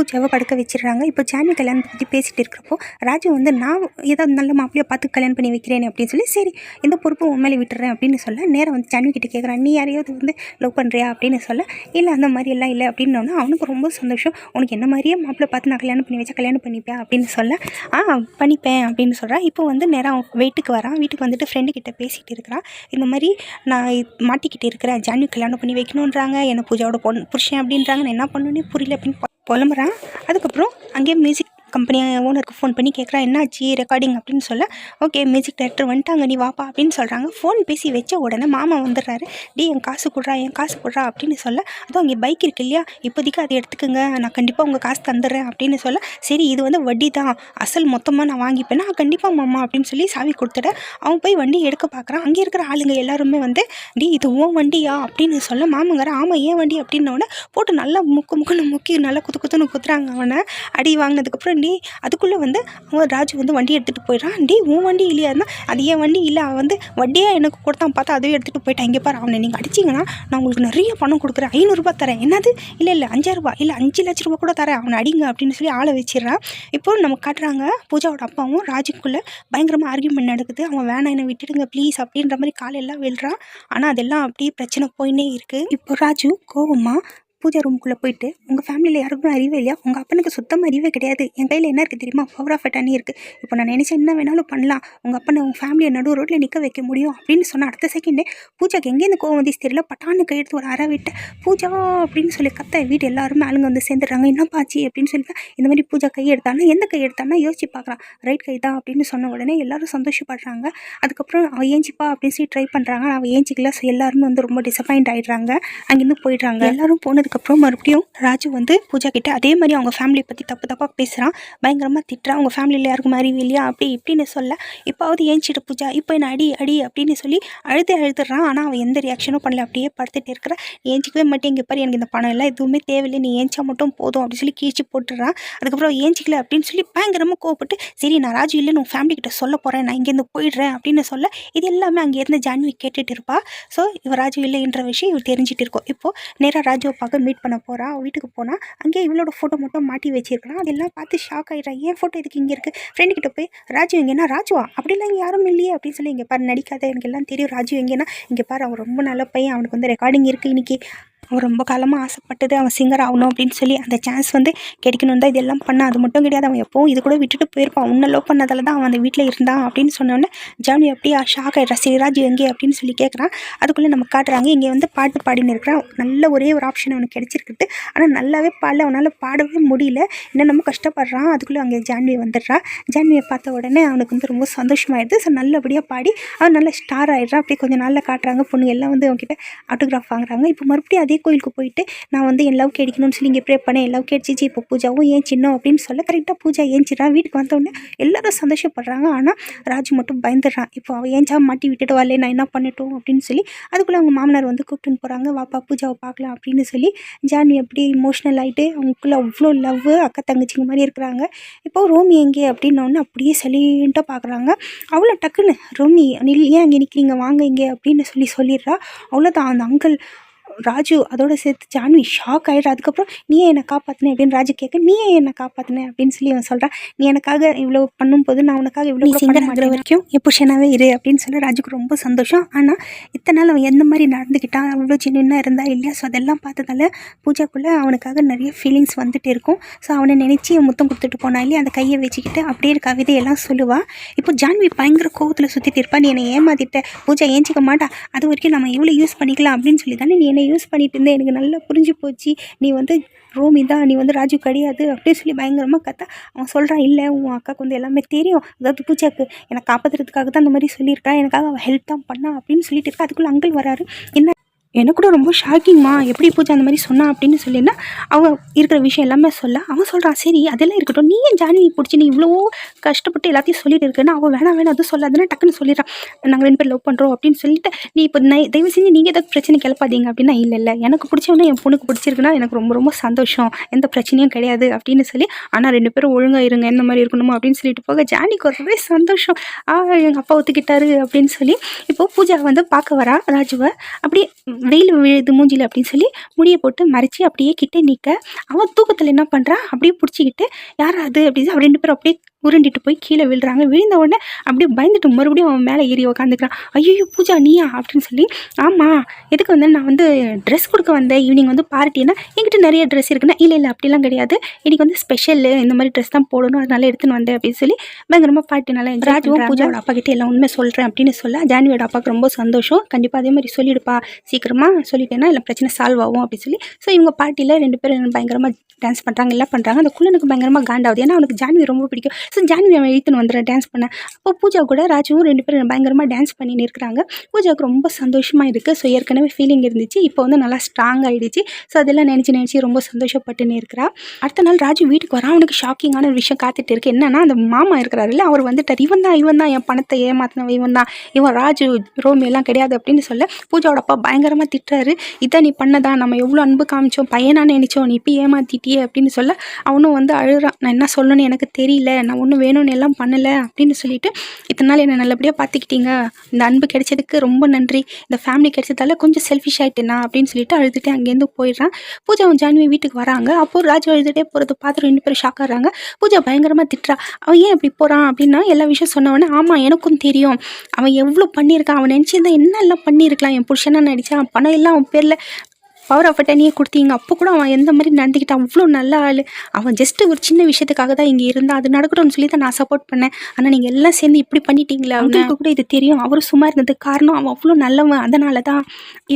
பூஜாவை படுக்க வச்சிடுறாங்க. இப்போ ஜானி கல்யாணத்தை பற்றி பேசிகிட்டு இருக்கிறப்போ ராஜு வந்து நான் ஏதாவது நல்ல மாப்பிள்ளையை பார்த்து கல்யாணம் பண்ணி வைக்கிறேன் அப்படின்னு சொல்லி சரி இந்த பொறுப்பு உன் மேலே விட்டுறேன் அப்படின்னு சொல்ல நேரம் வந்து ஜான்வி கிட்டே கேட்குறான் நீ யாரையாவது வந்து லவ் பண்ணுறியா அப்படின்னு சொல்ல இல்லை அந்த மாதிரி எல்லாம் இல்லை அப்படின்னோன்னா அவனுக்கு ரொம்ப சந்தோஷம். உனக்கு என்ன மாதிரியே மாப்பிள்ளை பார்த்து நான் கல்யாணம் பண்ணி வச்சா கல்யாணம் பண்ணிப்பேன் அப்படின்னு சொல்ல ஆ பண்ணிப்பேன் அப்படின்னு சொல்கிறான் இப்போ வந்து நேரம் வீட்டுக்கு வரான். வீட்டுக்கு வந்துட்டு ஃப்ரெண்டு கிட்ட பேசிகிட்டு இருக்கிறான். இந்த மாதிரி நான் மாட்டிக்கிட்டு இருக்கிறேன். ஜான்வி கல்யாணம் பண்ணி வைக்கணுன்றாங்க என்ன பூஜாவோட பொண்ணு புருஷன் அப்படின்றாங்க. நான் என்ன பண்ணணுன்னே புரியல அப்படின்னு புலம்புறான். அதுக்கப்புறம் அங்கேயே மியூசிக் கம்பெனி ஓனருக்கு ஃபோன் பண்ணி கேட்குறா என்னாச்சு? ரெக்கார்டிங் அப்படின்னு சொல்ல ஓகே மியூசிக் டைரக்டர் வந்துட்டாங்க நீ வாப்பா அப்படின்னு சொல்கிறாங்க ஃபோன் பேசி வச்ச உடனே மாமா வந்துடுறாரு. டே என் காசு கொடுறா என் காசு கொடுறா அப்படின்னு சொல்ல அதுவும் அங்கே பைக் இருக்கு இல்லையா? இப்போதைக்கு அதை எடுத்துக்கோங்க. நான் கண்டிப்பாக உங்கள் காசு தந்துடுறேன் அப்படின்னு சொல்ல சரி இது வந்து வட்டி தான். அசல் மொத்தமாக நான் வாங்கிப்பேன்னா கண்டிப்பாக மாமா அப்படின்னு சொல்லி சாவி கொடுத்துட அவன் போய் வண்டி எடுக்க பார்க்குறான் அங்கே இருக்கிற ஆளுங்க எல்லாருமே வந்து டி இது ஓ வண்டியா? அப்படின்னு சொல்ல மாமங்கார ஆமாம் ஏன் வண்டி அப்படின்னோடனே போட்டு நல்லா முக்கு முக்குன்னு முக்கி நல்லா குத்து குத்துன்னு குத்துறாங்க அவனை. அடி வாங்கினதுக்கப்புறம் டே அதுக்குள்ளே வந்து அவன் ராஜு வந்து வண்டி எடுத்துகிட்டு போயிடுறான். டி உன் வண்டி இல்லையா? இருந்தால் அது என் வண்டி இல்லை. அவன் வந்து வட்டியாக எனக்கு கொடுத்தான் பார்த்தா அதுவே எடுத்துகிட்டு போயிட்டான். இங்கே பாரு அவனை நீங்கள் அடிச்சிங்கன்னா நான் உங்களுக்கு நிறைய பணம் கொடுக்குறேன். ஐநூறுரூபா தரேன். என்னது? இல்லை இல்லை அஞ்சாயிரரூபா இல்லை அஞ்சு லட்ச ரூபா கூட தரேன். அவனை அடிங்க அப்படின்னு சொல்லி ஆளை வச்சிடுறான். இப்போ நம்ம காட்டுறாங்க பூஜாவோட அப்பாவும் ராஜுக்குள்ளே பயங்கரமாக ஆர்கியூமெண்ட் நடக்குது. அவன் வேணாம் என்னை விட்டுடுங்க ப்ளீஸ் அப்படின்ற மாதிரி காலையெல்லாம் விழுறான். ஆனால் அதெல்லாம் அப்படியே பிரச்சனை போயின்னே இருக்குது இப்போ ராஜு கோவமாக பூஜா ரூமுக்குள்ளே போயிட்டு உங்கள் ஃபேமிலியில் யாருக்கும் அறிவே இல்லையா? உங்கள் அப்பனுக்கு சுத்தமாக அறிவே கிடையாது. என் கையில் என்ன இருக்குது தெரியுமா? பவர் ஆஃப் அட்டானி இருக்குது இப்போ நான் நினச்சா என்ன வேணாலும் பண்ணலாம். உங்கள் அப்பனை உங்கள் ஃபேமிலியை நடு ரோட்டில் நிற்க வைக்க முடியும் அப்படின்னு சொன்ன அடுத்த செகண்டே பூஜாக்கு எங்கேருந்து கோவம் வந்து தெரியல. பட்டான்னு கையெடுத்து ஒரு அற விட்டு பூஜா அப்படின்னு சொல்லி கத்த வீட்டு எல்லாருமே ஆளுங்க வந்து சேர்ந்துடுறாங்க. என்னப்பா ஆச்சு? அப்படின்னு சொல்லி இந்த மாதிரி பூஜா கை எடுத்தானா எந்த கை எடுத்தானா யோசிச்சு பார்க்குறான் ரைட் கை தான் அப்படின்னு சொன்ன உடனே எல்லாரும் சந்தோஷப்படுறாங்க. அதுக்கப்புறம் அவள் ஏஞ்சிப்பா அப்படின்னு சொல்லி ட்ரை பண்ணுறாங்க அவள் ஏஞ்சிக்கல. எல்லாருமே வந்து ரொம்ப டிசப்பாயிண்ட் ஆகிடுறாங்க அங்கேருந்து போயிடுறாங்க. எல்லாரும் அதுக்கப்புறம் மறுபடியும் ராஜு வந்து பூஜா கிட்ட அதே மாதிரி அவங்க ஃபேமிலியை பற்றி தப்பு தப்பாக பேசுகிறான் பயங்கரமாக திட்டுறான். அவங்க ஃபேமிலியில் யாருக்கும் அறிவு இல்லையா? அப்படி இப்படின்னு சொல்ல இப்போவது ஏஞ்சிட்டு பூஜா. இப்போ என்ன அடி அடி அப்படின்னு சொல்லி அழுது அழுதுறான். ஆனால் அவன் எந்த ரியாக்ஷனும் பண்ணல. அப்படியே படுத்துட்டு இருக்கிற. ஏஞ்சிக்கவே மாட்டேன் இங்கே பாரு எனக்கு இந்த பணம் எல்லாம் எதுவுமே தேவையில்லை. நீ ஏஞ்சா மட்டும் போதும் அப்படின்னு சொல்லி கீழ்ச்சி போட்டுடுறான் அதுக்கப்புறம் ஏஞ்சிக்கல அப்படின்னு சொல்லி பயங்கரமாக கோவப்பட்டு சரி நான் ராஜு இல்லைன்னு உன் ஃபேமிலி கிட்ட சொல்ல போகிறேன் நான் இங்கேருந்து போயிடுறேன் அப்படின்னு சொல்ல இது எல்லாமே அங்கே இருந்து ஜான்வி கேட்டுட்டு இருப்பா. ஸோ இவ ராஜு இல்லைன்ற விஷயம் இவர் தெரிஞ்சிட்டு இருக்கோம் இப்போது நேராக ராஜுவை பார்க்க மீட் பண்ண போகிறா வீட்டுக்கு போனால் அங்கேயே இவளோட ஃபோட்டோ மட்டும் மாட்டி வச்சிருக்கான் அதெல்லாம் பார்த்து ஷாக் ஆகிடுறா ஏன் ஃபோட்டோ இதுக்கு இங்கே இருக்குது ஃப்ரெண்டு கிட்ட போய் ராஜு எங்கேனா ராஜுவா? அப்படிலாம் இங்கே யாரும் இல்லையே. அப்படின்னு சொல்லி இங்கே பாரு நடிக்காத. எனக்கு எல்லாம் தெரியும். ராஜு எங்கேனா இங்கே பாரு அவன் ரொம்ப நல்ல பையன். அவனுக்கு வந்து ரெக்கார்டிங் இருக்குது இன்னைக்கு. அவன் ரொம்ப காலமாக ஆசைப்பட்டது அவன் சிங்கர் ஆகணும் அப்படின்னு சொல்லி அந்த சான்ஸ் வந்து கிடைக்கணும் தான் இதெல்லாம் பண்ணால் அது மட்டும் கிடையாது. அவன் எப்போவும் இது கூட விட்டுட்டு போயிருப்பான். உன்னை லவ் பண்ணதால தான் அவன் அந்த வீட்டில் இருந்தான் அப்படின்னு சொன்னோடனே ஜானி அப்படியே ஷாக் ஆகிடுறா சரி எங்கே அப்படின்னு சொல்லி கேட்குறான் அதுக்குள்ளே நம்ம காட்டுறாங்க. இங்கே வந்து பாட்டு பாடின்னு இருக்கிறான். நல்ல ஒரே ஒரு ஆப்ஷன் அவனுக்கு கிடச்சிருக்குது. ஆனால் நல்லாவே பாடல. அவனால் பாடவே முடியல. இன்னும் நம்ம கஷ்டப்படுறான். அதுக்குள்ளே அங்கே ஜான்வி வந்துடுறா. ஜான்வியை பார்த்த உடனே அவனுக்கு வந்து ரொம்ப சந்தோஷமாயிடுது. ஸோ நல்லபடியாக பாடி அவன் நல்ல ஸ்டார் ஆயிடுறான். அப்படியே கொஞ்சம் நாளில் காட்டுறாங்க. பொண்ணுங்க எல்லாம் வந்து அவங்ககிட்ட ஆட்டோகிராஃப் வாங்குறாங்க. இப்போ மறுபடியும் அதே கோயிலுக்கு போயிட்டு நான் வந்து என் லவ் கிடைக்கணும்னு சொல்லி இங்கே ப்ரே பண்ணேன். என் லவ் கிடைச்சிச்சு இப்போ பூஜாவும் ஏன் சின்னம்? அப்படின்னு சொல்ல கரெக்டாக பூஜா ஏஞ்சிடறான் வீட்டுக்கு வந்தோடனே எல்லாரும் சந்தோஷப்படுறாங்க. ஆனால் ராஜு மட்டும் பயந்துடுறான் இப்போ அவள் ஏஞ்சா மாட்டி விட்டுட்டு வரல நான் என்ன பண்ணட்டும்? அப்படின்னு சொல்லி அதுக்குள்ளே அவங்க மாமனார் வந்து கூப்பிட்டுன்னு போகிறாங்க வாப்பா பூஜாவை பார்க்கலாம் அப்படின்னு சொல்லி ஜான்வி அப்படியே இமோஷ்னல் ஆகிட்டு அவங்களுக்குள்ளே அவ்வளோ லவ் அக்கா தங்கச்சிங்க மாதிரி இருக்கிறாங்க. இப்போ ரோமி எங்கே? அப்படின்னோடனே அப்படியே சலீன்ட்டாக பார்க்குறாங்க அவ்வளோ டக்குன்னு ரோமி நில் ஏன் அங்கே நிற்கிறீங்க வாங்க இங்கே அப்படின்னு சொல்லி சொல்லிடுறா. அவ்வளோதான் அந்த அங்கிள் ராஜு அதோட சேர்த்து ஜான்வி ஷாக் ஆகிடுறா அதுக்கப்புறம் நீ என்னை காப்பாற்றின அப்படின்னு ராஜு கேட்க நீ என்னை காப்பாற்றின அப்படின்னு சொல்லி அவன் சொல்கிறான் நீ எனக்காக இவ்வளோ பண்ணும்போது நான் உனக்காக இவ்வளோ சிங்கர் ஆகிற வரைக்கும் புருஷனாகவே இரு அப்படின்னு சொல்லி ராஜுக்கு ரொம்ப சந்தோஷம். ஆனால் இத்தனை நாள் அவன் எந்த மாதிரி நடந்துக்கிட்டான் அவ்வளோ ஜென்யூனாக இருந்தா இல்லையா? ஸோ அதெல்லாம் பார்த்ததால பூஜாக்குள்ளே அவனுக்காக நிறைய ஃபீலிங்ஸ் வந்துட்டு இருக்கும். ஸோ அவனை நினச்சி முத்தம் கொடுத்துட்டு போனா இல்லையா? அந்த கையை வச்சுக்கிட்டு அப்படியே ஒரு கவிதையெல்லாம் சொல்லுவாள் இப்போ ஜான்வி பயங்கர கோவத்தில் சுற்றிட்டு இருப்பா. நீ என்னை ஏமாத்திட்ட. பூஜா ஏஞ்சிக்க மாட்டா. அது வரைக்கும் நம்ம எவ்வளோ யூஸ் பண்ணிக்கலாம்? அப்படின்னு சொல்லி தானே நீ என்னை யூஸ் பண்ணிட்டு இருந்தேன். எனக்கு நல்லா புரிஞ்சு போச்சு. நீ வந்து ரோமி தான். நீ வந்து ராஜு கிடையாது. அப்படின்னு சொல்லி பயங்கரமாக கத்த. அவன் சொல்கிறான் இல்லை உன் அக்காவுக்கு வந்து எல்லாமே தெரியும். அதாவது பூஜாக்கு என்னை காப்பாற்றுறதுக்காக தான் அந்த மாதிரி சொல்லியிருக்கா. எனக்காக அவள் ஹெல்ப் தான் பண்ணா. அப்படின்னு சொல்லிட்டு இருக்கா. அதுக்குள்ளே அங்கிள் வராரு. என்ன எனக்கு கூட ரொம்ப ஷாக்கிங்மா எப்படி பூஜா அந்த மாதிரி சொன்னா அப்படின்னு சொல்லினா அவன் இருக்கிற விஷயம் எல்லாமே சொல்ல. அவன் சொல்கிறான் சரி அதெல்லாம் இருக்கட்டும். நீ ஏன் ஜானி பிடிச்சி நீ இவ்வளோ கஷ்டப்பட்டு எல்லாத்தையும் சொல்லிட்டு இருக்கேன் அவன் வேணாம் வேணாம் அதுவும் சொல்லாதுன்னா டக்குன்னு சொல்லிடுறான். நாங்கள் ரெண்டு பேர் லவ் பண்ணுறோம் அப்படின்னு சொல்லிட்டு நீ இப்போ நை தயவு செஞ்சு நீங்கள் ஏதாவது பிரச்சனை கிளப்பாதீங்க அப்படின்னா இல்லை இல்லை. எனக்கு பிடிச்சவனா என் பொண்ணுக்கு பிடிச்சிருக்குன்னா எனக்கு ரொம்ப ரொம்ப சந்தோஷம். எந்த பிரச்சனையும் கிடையாது அப்படின்னு சொல்லி ஆனால் ரெண்டு பேரும் ஒழுங்காக இருங்க. எந்த மாதிரி இருக்கணுமோ அப்படின்னு சொல்லிட்டு போக ஜானிக்கு ரொம்பவே சந்தோஷம். ஆ எங்கள் அப்பா ஒத்துக்கிட்டாரு அப்படின்னு சொல்லி இப்போது பூஜா வந்து பார்க்க வரா ராஜுவை. அப்படியே வெயில் விழுது மூஞ்சில் அப்படின்னு சொல்லி முடியை போட்டு மறைச்சி அப்படியே கிட்டே நிற்க அவன் தூக்கத்தில் என்ன பண்ணுறான் அப்படியே பிடிச்சிக்கிட்டு யார் அது? அப்படின்னு அவன் ரெண்டு பேரும் அப்படியே உருண்டிட்டு போய் கீழே விழுறாங்க. விழுந்த உடனே அப்படியே பயந்துட்டு மறுபடியும் அவன் மேலே ஏறி உக்காந்துக்கிறான். ஐயோ பூஜா நீயா? அப்படின்னு சொல்லி ஆமாம் எதுக்கு வந்து நான் வந்து ட்ரெஸ் கொடுக்க வந்தேன்? ஈவினிங் வந்து பார்ட்டினா என்கிட்ட நிறைய ட்ரெஸ் இருக்குன்னா இல்லை இல்லை அப்படிலாம் கிடையாது. இன்னைக்கு வந்து ஸ்பெஷல் இந்த மாதிரி ட்ரெஸ் தான் போடணும் அதனால எடுத்துன்னு வந்தேன் அப்படின்னு சொல்லி பயங்கரமாக பார்ட்டி நல்லா ராஜுவும் பூஜாவோட அப்பா கிட்ட எல்லாம் உண்மை சொல்கிறேன் அப்படின்னு சொல்ல ஜான்வியோட அப்பாவுக்கு ரொம்ப சந்தோஷம். கண்டிப்பாக அதே மாதிரி சொல்லிடுப்பா. சீக்கிரமாக சொல்லிட்டேன்னா இல்லை பிரச்சனை சால்வ் ஆகும் அப்படின்னு சொல்லி. ஸோ இவங்க பார்ட்டியில் ரெண்டு பேரும் பயங்கரமாக டான்ஸ் பண்ணுறாங்க எல்லாம் பண்ணுறாங்க அந்த குள்ளனுக்கு பயங்கரமாக காண்டாகுது. ஏன்னா அவனுக்கு ஜான்வி ரொம்ப பிடிக்கும். ஸோ ஜான்வி அவன் இழுத்துன்னு வந்துடுறேன் டான்ஸ் பண்ண. அப்போ பூஜா கூட ராஜுவும் ரெண்டு பேரும் பயங்கரமாக டான்ஸ் பண்ணின்னு இருக்கிறாங்க. பூஜாவுக்கு ரொம்ப சந்தோஷமாக இருக்குது ஸோ ஏற்கனவே ஃபீலிங் இருந்துச்சு. இப்போ வந்து நல்லா ஸ்ட்ராங் ஆகிடுச்சு ஸோ அதெல்லாம் நினச்சி நினச்சி ரொம்ப சந்தோஷப்பட்டுன்னு இருக்கிறா. அடுத்த நாள் ராஜு வீட்டுக்கு வரான் அவனுக்கு ஷாக்கிங்கான ஒரு விஷயம் காத்துட்டு இருக்கு. என்னன்னா அந்த மாமா இருக்கிறாருல்ல அவர் வந்துட்டார். இவன் தான் இவன் தான் என் பணத்தை ஏமாத்தினவன் இவன் தான். இவன் ராஜு ரோமி எல்லாம் கிடையாது அப்படின்னு சொல்ல பூஜாவோட அப்பா பயங்கரமாக திட்டுறாரு. இதான் நீ பண்ணதா? நம்ம எவ்வளோ அன்பு காமிச்சோம். பையனாக நினைச்சோம். நீ இப்போ ஏமாத்திட்டியே அப்படின்னு சொல்ல அவனும் வந்து அழுறான். நான் என்ன சொல்லணும்னு எனக்கு தெரியல. நான் ஒன்றும் வேணும்னு எல்லாம் பண்ணலை அப்படின்னு சொல்லிட்டு இத்தனை நாள் என்னை நல்லபடியாக பார்த்துக்கிட்டீங்க இந்த அன்பு கிடைச்சதுக்கு ரொம்ப நன்றி. இந்த ஃபேமிலி கிடைச்சதால கொஞ்சம் செல்ஃபிஷ் ஆகிட்டேனா அப்படின்னு சொல்லிட்டு அழுதுகிட்டே அங்கேருந்து போயிடுறான். பூஜாவும் ஜான்வி வீட்டுக்கு வராங்க. அப்போ ராஜு அழுதுகிட்டே போகிறத பார்த்து ரெண்டு பேரும் ஷாக் ஆகிறாங்க. பூஜா பயங்கரமாக திட்டுறா. அவன் ஏன் இப்படி போகிறான் அப்படின்னா எல்லா விஷயம் சொன்னவொடனே ஆமாம் எனக்கும் தெரியும். அவன் எவ்வளோ பண்ணியிருக்கான். அவன் நினச்சிருந்தா என்னெல்லாம் பண்ணியிருக்கலாம். என் புருஷனாக நடிச்சான். பணம் எல்லாம் அவன் பேரில் பவர் ஆஃப் அட்டனியே கொடுத்தீங்க. அப்போ கூட அவன் எந்த மாதிரி நடந்துக்கிட்டான்? அவ்வளோ நல்ல ஆள். அவன் ஜஸ்ட் ஒரு சின்ன விஷயத்துக்காக தான் இங்கே இருந்தான். அது நடக்கட்டும்னு சொல்லி தான் நான் சப்போர்ட் பண்ணேன். ஆனால் நீங்கள் எல்லாம் சேர்ந்து இப்படி பண்ணிட்டீங்களே அவங்களுக்கு கூட இது தெரியும். அவரும் சும்மா இருந்ததுக்கு காரணம் அவன் அவ்வளோ நல்லவன். அதனால தான்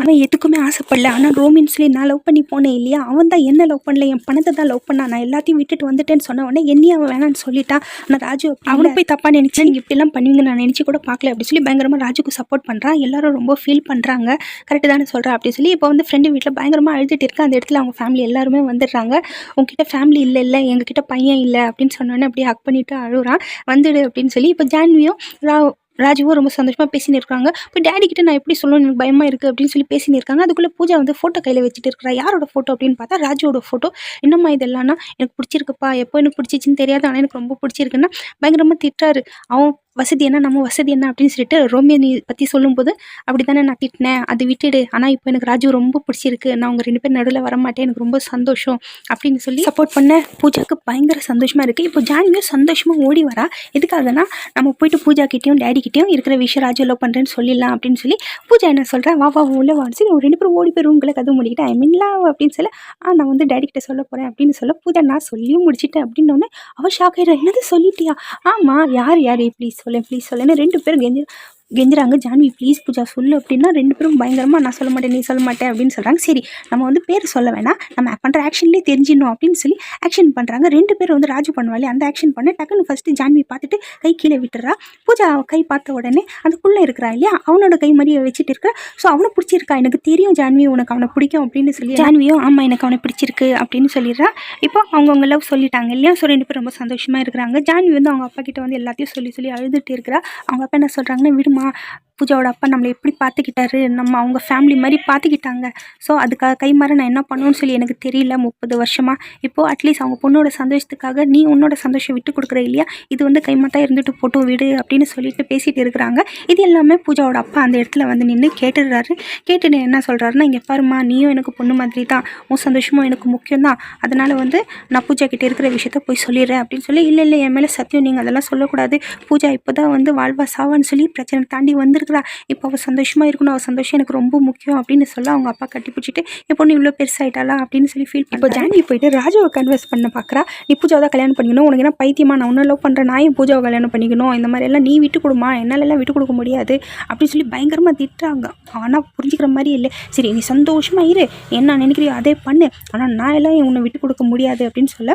இவன் எதுக்குமே ஆசைப்படல. ஆனால் ரோமின் சொல்லி நான் லவ் பண்ணி போனேன் இல்லையா? அவன் தான் என்ன லவ் பண்ணல? என் பணத்தை தான் லவ் பண்ணான். நான் எல்லாத்தையும் விட்டுட்டு வந்துட்டேன்னு சொன்ன உடனே என்னையும் அவன் வேணான்னு சொல்லிட்டான் ஆனால் ராஜு அவனை போய் தப்பாக நினச்சேன் நீங்கள் இப்படிலாம் பண்ணுவீங்க நான் நினச்சி கூட பார்க்கல அப்படி சொல்லி பயங்கரமாக ராஜுக்கு சப்போர்ட் பண்ணுறான் எல்லாரும் ரொம்ப ஃபீல் பண்ணுறாங்க கரெக்டு தானே சொல்கிறேன் அப்படி சொல்லி இப்போ வந்து ஃப்ரெண்டு வீட்டில் பயங்கரமாக அழுதுட்டு இருக்கு அந்த இடத்துல அவங்க ஃபேமிலி எல்லாருமே வந்துடுறாங்க. உங்ககிட்ட ஃபேமிலி இல்லை இல்லை எங்ககிட்ட பையன் இல்லை அப்படின்னு சொன்னோன்னே அப்படியே ஹக் பண்ணிட்டு அழுகுறான். வந்துடு அப்படின்னு சொல்லி இப்போ ஜான்வியும் ரா ராஜுவும் ரொம்ப சந்தோஷமாக பேசின்னு இருக்காங்க. இப்போ டேடி கிட்ட நான் எப்படி சொல்லணும்? எனக்கு பயமாக இருக்குது அப்படின்னு சொல்லி பேசின்னு இருக்காங்க. அதுக்குள்ளே பூஜா வந்து ஃபோட்டோ கையில் வச்சுட்டு இருக்கிறா. யாரோட ஃபோட்டோ அப்படின்னு பார்த்தா ராஜுவோட ஃபோட்டோ என்னம்மா இதெல்லாம்னா எனக்கு பிடிச்சிருக்குப்பா. எப்போ எனக்கு பிடிச்சிச்சின்னு தெரியாது ஆனால் எனக்கு ரொம்ப பிடிச்சிருக்குன்னா பயங்கரமாக திட்டாரு அவன் வசதி என்ன நம்ம வசதி என்ன அப்படின்னு சொல்லிட்டு ரோமியோ நீ பற்றி சொல்லும்போது அப்படி தானே நான் திட்டினேன். அது விட்டுடு. ஆனால் இப்போ எனக்கு ராஜு ரொம்ப பிடிச்சிருக்கு. நான் உங்கள் ரெண்டு பேர் நடுவில் வரமாட்டேன். எனக்கு ரொம்ப சந்தோஷம் அப்படின்னு சொல்லி சப்போர்ட் பண்ண பூஜாக்கு பயங்கர சந்தோஷமாக இருக்குது இப்போ ஜான்வியும் சந்தோஷமாக ஓடி வரா. எதுக்காகனா நம்ம போயிட்டு பூஜா கிட்டேயும் டேடி கிட்டேயும் இருக்கிற விஷயம் ராஜு லவ் பண்ணுறேன்னு சொல்லிடலாம் அப்படின்னு சொல்லி பூஜா என்ன சொல்கிறேன் வா வா உள்ள வான்னு சொல்லி ஒரு ரெண்டு பேரும் ஓடி போய் ரூம்களை கதவு முடிக்கிட்டு ஐ மீன் லவ் அப்படின்னு சொல்ல ஆ நான் வந்து டேடி கிட்ட சொல்ல போகிறேன் அப்படின்னு சொல்ல பூஜா நான் சொல்லியும் முடிச்சிட்டேன் அப்படின்னு உடனே அவள் ஷாக் ஆகிடுறா என்னது சொல்லிட்டியா? ஆமாம் யார் யார்? ப்ளீஸ் சொல்லேன் ப்ளீஸ் சொல்லேன்னு ரெண்டு பேரும் கெஞ்சி கெஞ்சுறாங்க ஜான்வி ப்ளீஸ் பூஜா சொல்லு. அப்படின்னா ரெண்டு பேரும் பயங்கரமாக நான் சொல்ல மாட்டேன் நீ சொல்ல மாட்டேன் அப்படின்னு சொல்கிறாங்க சரி நம்ம வந்து பேர் சொல்ல வேணாம். நம்ம பண்ணுற ஆக்ஷன்லேயே தெரிஞ்சிடணும் அப்படின்னு சொல்லி ஆக்ஷன் பண்ணுறாங்க ரெண்டு பேரும் வந்து ராஜு பண்ணுவாளே அந்த ஆக்ஷன் பண்ண டக்குன்னு ஃபஸ்ட்டு ஜான்வி பார்த்துட்டு கை கீழே விட்டுறா. பூஜா கை பார்த்த உடனே அதுக்குள்ளே இருக்கிறா இல்லையா? அவனோட கை மாதிரியே வச்சுட்டு இருக்கிறா ஸோ அவனை பிடிச்சிருக்கா. எனக்கு தெரியும் ஜான்வி உனக்கு அவனை பிடிக்கும் அப்படின்னு சொல்லி ஜான்வியும் ஆமாம் எனக்கு அவனை பிடிச்சிருக்கு அப்படின்னு சொல்லிடுறா. இப்போ அவங்கவுங்க லவ் சொல்லிட்டாங்க இல்லையா? ஸோ ரெண்டு பேரும் ரொம்ப சந்தோஷமாக இருக்கிறாங்க. ஜான்வி வந்து அவங்க அப்பா கிட்ட வந்து எல்லாத்தையும் சொல்லி சொல்லி அழுதுட்டு இருக்கிறா. அவங்க அப்பா என்ன சொல்கிறாங்கன்னா Mà பூஜாவோட அப்பா நம்மளை எப்படி பார்த்துக்கிட்டாரு? நம்ம அவங்க ஃபேமிலி மாதிரி பார்த்துக்கிட்டாங்க. ஸோ அதுக்காக கை மாற நான் என்ன பண்ணணும்னு சொல்லி எனக்கு தெரியல முப்பது வருஷமாக இப்போது அட்லீஸ்ட் அவங்க பொண்ணோட சந்தோஷத்துக்காக நீ உன்னோட சந்தோஷம் விட்டு கொடுக்குற இல்லையா? இது வந்து கைமாட்டாக இருந்துட்டு போட்டோம் விடு அப்படின்னு சொல்லிட்டு பேசிகிட்டு இருக்கிறாங்க. இது எல்லாமே பூஜாவோட அப்பா அந்த இடத்துல வந்து நின்று கேட்டுடுறாரு. கேட்டுட்டு என்ன சொல்கிறாருன்னா இங்கே பாருமா நீயும் எனக்கு பொண்ணு மாதிரி தான் உன் சந்தோஷமும் எனக்கு முக்கியம் தான் அதனால் வந்து நான் பூஜா கிட்டே இருக்கிற விஷயத்த போய் சொல்லிடுறேன் அப்படின்னு சொல்லி இல்லை இல்லை என் மேலே சத்தியம் நீங்கள் அதெல்லாம் சொல்லக்கூடாது. பூஜா இப்போ தான் வந்து வாழ்வா சாவான்னு சொல்லி பிரச்சனை தாண்டி வந்திருக்கிறா இப்போ அவள் சந்தோஷமாக இருக்கணும். அவள் சந்தோஷம் எனக்கு ரொம்ப முக்கியம் அப்படின்னு சொல்ல அவங்க அப்பா கட்டி பிடிச்சிட்டு என் பொண்ணு இவ்வளோ பெருசாயிட்டாளா? அப்படின்னு சொல்லி ஃபீல் இப்போ ஜானி போயிட்டு ராஜாவை கன்வெர்ஸ் பண்ண பார்க்குறா நீ பூஜாவை தான் கல்யாணம் பண்ணிக்கணும். உனக்கு என்ன பைத்தியமா? நான் ஒன்றும் லவ் பண்ணுறேன் நான் ஏன் பூஜாவை கல்யாணம் பண்ணிக்கணும்? இந்த மாதிரி எல்லாம் நீ விட்டு கொடுமா? என்னாலெல்லாம் விட்டு கொடுக்க முடியாது. அப்படின்னு சொல்லி பயங்கரமாக திட்டுறாங்க. ஆனால் புரிஞ்சுக்கிற மாதிரி இல்லை. சரி நீ சந்தோஷமாக இரு. என்ன நினைக்கிறியோ அதே பண்ணு. ஆனால் நான் எல்லாம் உன்னை விட்டு கொடுக்க முடியாது. அப்படின்னு சொல்ல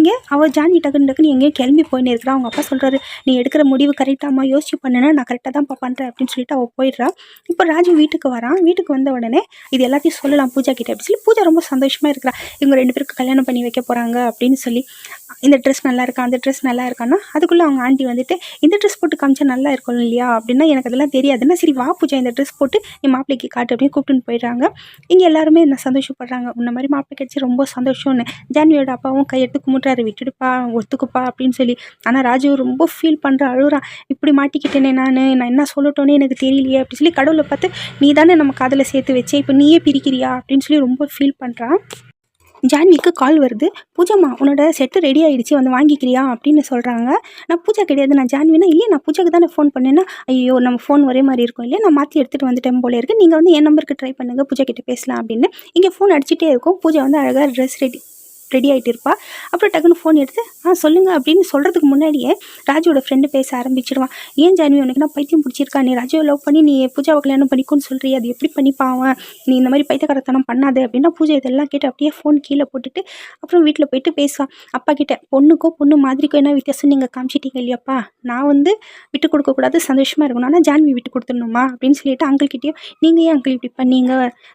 இங்கே அவள் ஜானி டக்குன்னு டக்குன்னு எங்கேயோ கிளம்பி போயின்னு இருக்கிறா. அவங்க அப்பா சொல்கிறாரு நீ எடுக்கிற முடிவு கரெக்டாமா யோசிச்சு பண்ணுனா நான் கரெக்டாக தான் பண்ணுறேன் அப்படின்னு சொல்லிட்டு அவள் போயிடுறா. இப்போ ராஜு வீட்டுக்கு வரான். வீட்டுக்கு வந்த உடனே இது எல்லாத்தையும் சொல்லலாம் பூஜா கிட்டே அப்படின்னு சொல்லி பூஜா ரொம்ப சந்தோஷமாக இருக்கிறா. இவங்க ரெண்டு பேருக்கு கல்யாணம் பண்ணி வைக்க போகிறாங்க அப்படின்னு சொல்லி. இந்த ட்ரெஸ் நல்லா இருக்கா அந்த ட்ரெஸ் நல்லா இருக்கான்னா அதுக்குள்ளே அவங்க ஆண்டி வந்துட்டு இந்த ட்ரெஸ் போட்டு காமிச்சா நல்லா இருக்கும் இல்லையா? அப்படின்னா எனக்கு அதெல்லாம் தெரியாதுன்னா சரி வா பூஜா இந்த ட்ரெஸ் போட்டு நீ மாப்பிள்ளைக்கு காட்டு அப்படின்னு கூப்பிட்டுன்னு போயிடுறாங்க. இங்கே எல்லாருமே என்ன சந்தோஷப்படுறாங்க? உன்ன மாதிரி மாப்பிள்ளை கிடச்சி ரொம்ப சந்தோஷம்னு. ஜான்வியோட அப்பாவும் கையெடுத்து கும்பிட்றாரு விட்டுடுப்பா ஒத்துக்குப்பா அப்படின்னு சொல்லி. ஆனால் ராஜு ரொம்ப ஃபீல் பண்ணுற அழுகுறான் இப்படி மாட்டிக்கிட்டேனே நான் நான் என்ன சொல்லட்டோன்னே எனக்கு தெரியலையே அப்படின்னு சொல்லி கடவுளை பார்த்து நீ தானே நம்ம காதில் சேர்த்து வச்சே இப்போ நீயே பிரிக்கிறியா? அப்படின்னு சொல்லி ரொம்ப ஃபீல் பண்ணுறான் ஜான்விக்கு கால் வருது. பூஜாம்மா உன்னோட செட்டு ரெடி ஆகிடுச்சு வந்து வாங்கிக்கிறியா? அப்படின்னு சொல்கிறாங்க நான் பூஜா கிடையாது நான் ஜான்வினா? இல்லையே நான் பூஜாக்கு தானே ஃபோன் பண்ணேன்னா ஐயோ நம்ம ஃபோன் ஒரே மாதிரி இருக்கும் இல்லையா? நான் மாற்றி எடுத்துகிட்டு வந்துட்டேன் போல இருக்கு. நீங்கள் வந்து என் நம்பருக்கு ட்ரை பண்ணுங்கள் பூஜா கிட்டே பேசலாம் அப்படின்னு இங்கே ஃபோன் அடிச்சிட்டே இருக்கும். பூஜா வந்து அழகாக ட்ரெஸ் ரெடி ரெடி ஆகிட்டு இருப்பா அப்புறம் டக்குன்னு ஃபோன் எடுத்து ஆ சொல்லுங்கள் அப்படின்னு சொல்கிறதுக்கு முன்னாடியே ராஜுவோட ஃப்ரெண்டு பேச ஆரம்பிச்சிடுவான் ஏன் ஜான்வி உனக்கு நான் பைத்தியம் பிடிச்சிருக்கா? நீ ராஜுவை லவ் பண்ணி நீ பூஜாவை கல்யாணம் பண்ணிக்கோன்னு சொல்கிறிய அது எப்படி பண்ணிப்பாவன் நீ இந்த மாதிரி பைத்தியக்காரத்தனம் பண்ணாது அப்படின்னா பூஜை இதெல்லாம் கேட்டு அப்படியே ஃபோன் கீழே போட்டுட்டு அப்புறம் வீட்டில் போயிட்டு பேசுவான் அப்பா கிட்ட பொண்ணுக்கோ பொண்ணு மாதிரிக்கோ என்ன வித்தியாசம் நீங்கள் காமிச்சிட்டீங்க இல்லையாப்பா? நான் வந்து விட்டு கொடுக்கக்கூடாது சந்தோஷமாக இருக்கணும். ஆனால் ஜான்வி விட்டு கொடுத்துடணுமா? அப்படின்னு சொல்லிட்டு அங்கிள் கிட்டேயும் நீங்கள் ஏன் அங்கிள் இப்படி பண்ணீங்க?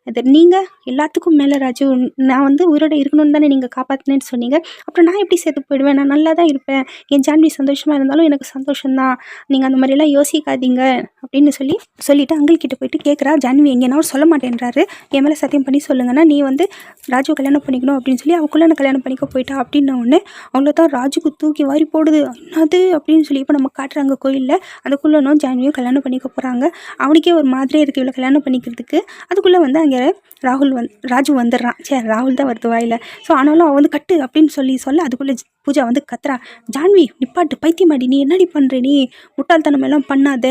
அது நீங்கள் எல்லாத்துக்கும் மேலே ராஜு நான் வந்து உயிரோட இருக்கணும்னு தானே நீங்கள் காப்பா காப்பாற்றினேன்னு சொன்னீங்க. அப்புறம் நான் எப்படி சேர்த்து போயிடுவேன்? நான் நல்லா தான் இருப்பேன். என் ஜான்வி சந்தோஷமாக இருந்தாலும் எனக்கு சந்தோஷம்தான். நீங்கள் அந்த மாதிரிலாம் யோசிக்காதீங்க அப்படின்னு சொல்லி சொல்லிவிட்டு அங்கிள் கிட்டே போயிட்டு கேட்குறா ஜான்வி எங்கேனா சொல்ல மாட்டேன்றாரு. என் மேலே சத்தியம் பண்ணி சொல்லுங்கன்னா நீ வந்து ராஜு கல்யாணம் பண்ணிக்கணும் அப்படின்னு சொல்லி அவக்குள்ளே நான் கல்யாணம் பண்ணிக்க போயிட்டா அப்படின்ன உடனே அவங்கள தான் ராஜுக்கு தூக்கி வாரி போடுது. என்னது? அப்படின்னு சொல்லி இப்போ நம்ம காட்டுறாங்க கோயிலில் அதுக்குள்ளனும் ஜான்வியும் கல்யாணம் பண்ணிக்க போகிறாங்க அவனுக்கே ஒரு மாதிரியே இருக்குது இவ்வளோ கல்யாணம் பண்ணிக்கிறதுக்கு. அதுக்குள்ளே வந்து அங்கே ராகுல் வந் ராஜு வந்துடுறான். சே ராகுல் தான் வருது வாயில். ஸோ ஆனாலும் அவன் வந்து கட்டு அப்படின்னு சொல்லி சொல்ல அதுக்குள்ளே பூஜா வந்து கத்துறா. ஜான்வி நிப்பாட்டு பைத்தியமாடி நீ என்னடி பண்ணுற நீ முட்டாள்தனம் எல்லாம் பண்ணாத.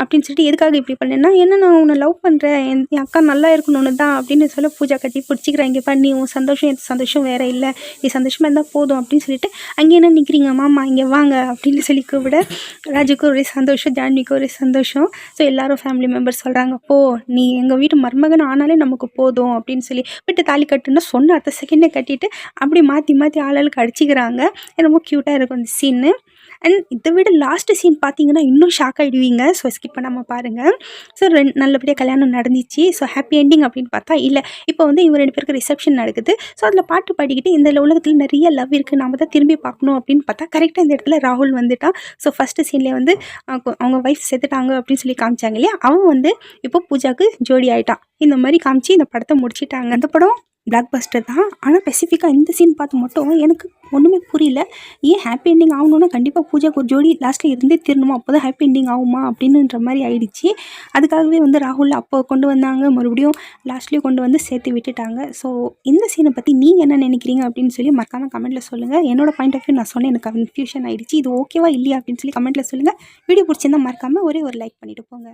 அப்படின்னு சொல்லிட்டு எதுக்காக இப்படி பண்ணேன்னா என்ன நான் உன்னை லவ் பண்ணுறேன் என் என் அக்கா நல்லா இருக்கணும்னு தான். அப்படின்னு சொல்ல பூஜா கட்டி பிடிச்சிக்கிறேன் இங்கே பண்ணி உன் சந்தோஷம் என் சந்தோஷம் வேறு இல்லை. நீ சந்தோஷமாக இருந்தால் போதும். அப்படின்னு சொல்லிட்டு அங்கே என்ன நிற்கிறீங்க மாமா? இங்கே வாங்க. அப்படின்னு சொல்லி கூப்பிட ராஜுக்கு ஒரே சந்தோஷம் ஜான்விக்கு ஒரே சந்தோஷம். ஸோ எல்லாரும் ஃபேமிலி மெம்பர்ஸ் சொல்கிறாங்க போ நீ எங்கள் வீட்டு மருமகன் ஆனாலே நமக்கு போதும். அப்படின்னு சொல்லி விட்டு தாலி கட்டுன்னா சொன்ன அடுத்த செகண்டே கட்டிட்டு அப்படி மாற்றி மாற்றி ஆளுக்கு அடிச்சிக்கிறாங்க. ரொம்ப க்யூட்டாக இருக்கும் அந்த சீனு அண்ட் இதை விட லாஸ்ட்டு சீன் பார்த்தீங்கன்னா இன்னும் ஷாக் ஆகிடுவீங்க ஸோ ஸ்கிப் பண்ணாமல் பாருங்கள் ஸோ ரெண்டு நல்லபடியாக கல்யாணம் நடந்துச்சு. ஸோ ஹாப்பி எண்டிங் அப்படின்னு பார்த்தா இல்லை. இப்போ வந்து இவங்க ரெண்டு பேருக்கு ரிசப்ஷன் நடக்குது. ஸோ அதில் பாட்டு பாடிக்கிட்டு இந்த உலகத்தில் நிறைய லவ் இருக்குது நாம தான் திரும்பி பார்க்கணும் அப்படின்னு பார்த்தா கரெக்டாக இந்த இடத்துல ராகுல் வந்துட்டான். ஸோ ஃபஸ்ட்டு சீன்லேயே வந்து அவங்க ஒய்ஃப் செத்துட்டாங்க அப்படின்னு சொல்லி காமிச்சாங்க இல்லையா? அவன் வந்து இப்போ பூஜாக்கு ஜோடி ஆகிட்டான் இந்த மாதிரி காமிச்சு இந்த படத்தை முடிச்சிட்டாங்க. அந்த படம் பிளாக் பஸ்டர் தான் ஆனால் ஸ்பெசிஃபிக்காக இந்த சீன் பார்த்து மட்டும் எனக்கு ஒன்றுமே புரியல. ஏன் ஹாப்பி எண்டிங் ஆகணும்னா கண்டிப்பாக பூஜாக்கு ஒரு ஜோடி லாஸ்ட்டில் இருந்தே திருணுமா? அப்போ தான் ஹாப்பி எண்டிங் ஆகுமா? அப்படின்னுன்ற மாதிரி ஆயிடுச்சு. அதுக்காகவே வந்து ராகுல் அப்போ கொண்டு வந்தாங்க. மறுபடியும் லாஸ்ட்லேயும் கொண்டு வந்து சேர்த்து விட்டுட்டாங்க. ஸோ இந்த சீனை பற்றி நீங்கள் என்ன நினைக்கிறீங்க? அப்படின்னு சொல்லி மறக்காமல் கமெண்ட்டில் சொல்லுங்கள் என்னோட பாயிண்ட் ஆஃப் வியூ நான் சொன்னேன். எனக்கு கன்ஃபியூஷன் ஆயிடுச்சு. இது ஓகேவா இல்லையா? அப்படின்னு சொல்லி கமெண்ட்டில் சொல்லுங்கள் வீடியோ பிடிச்சிருந்தா மறக்காமல் ஒரே ஒரு லைக் பண்ணிட்டு போங்க.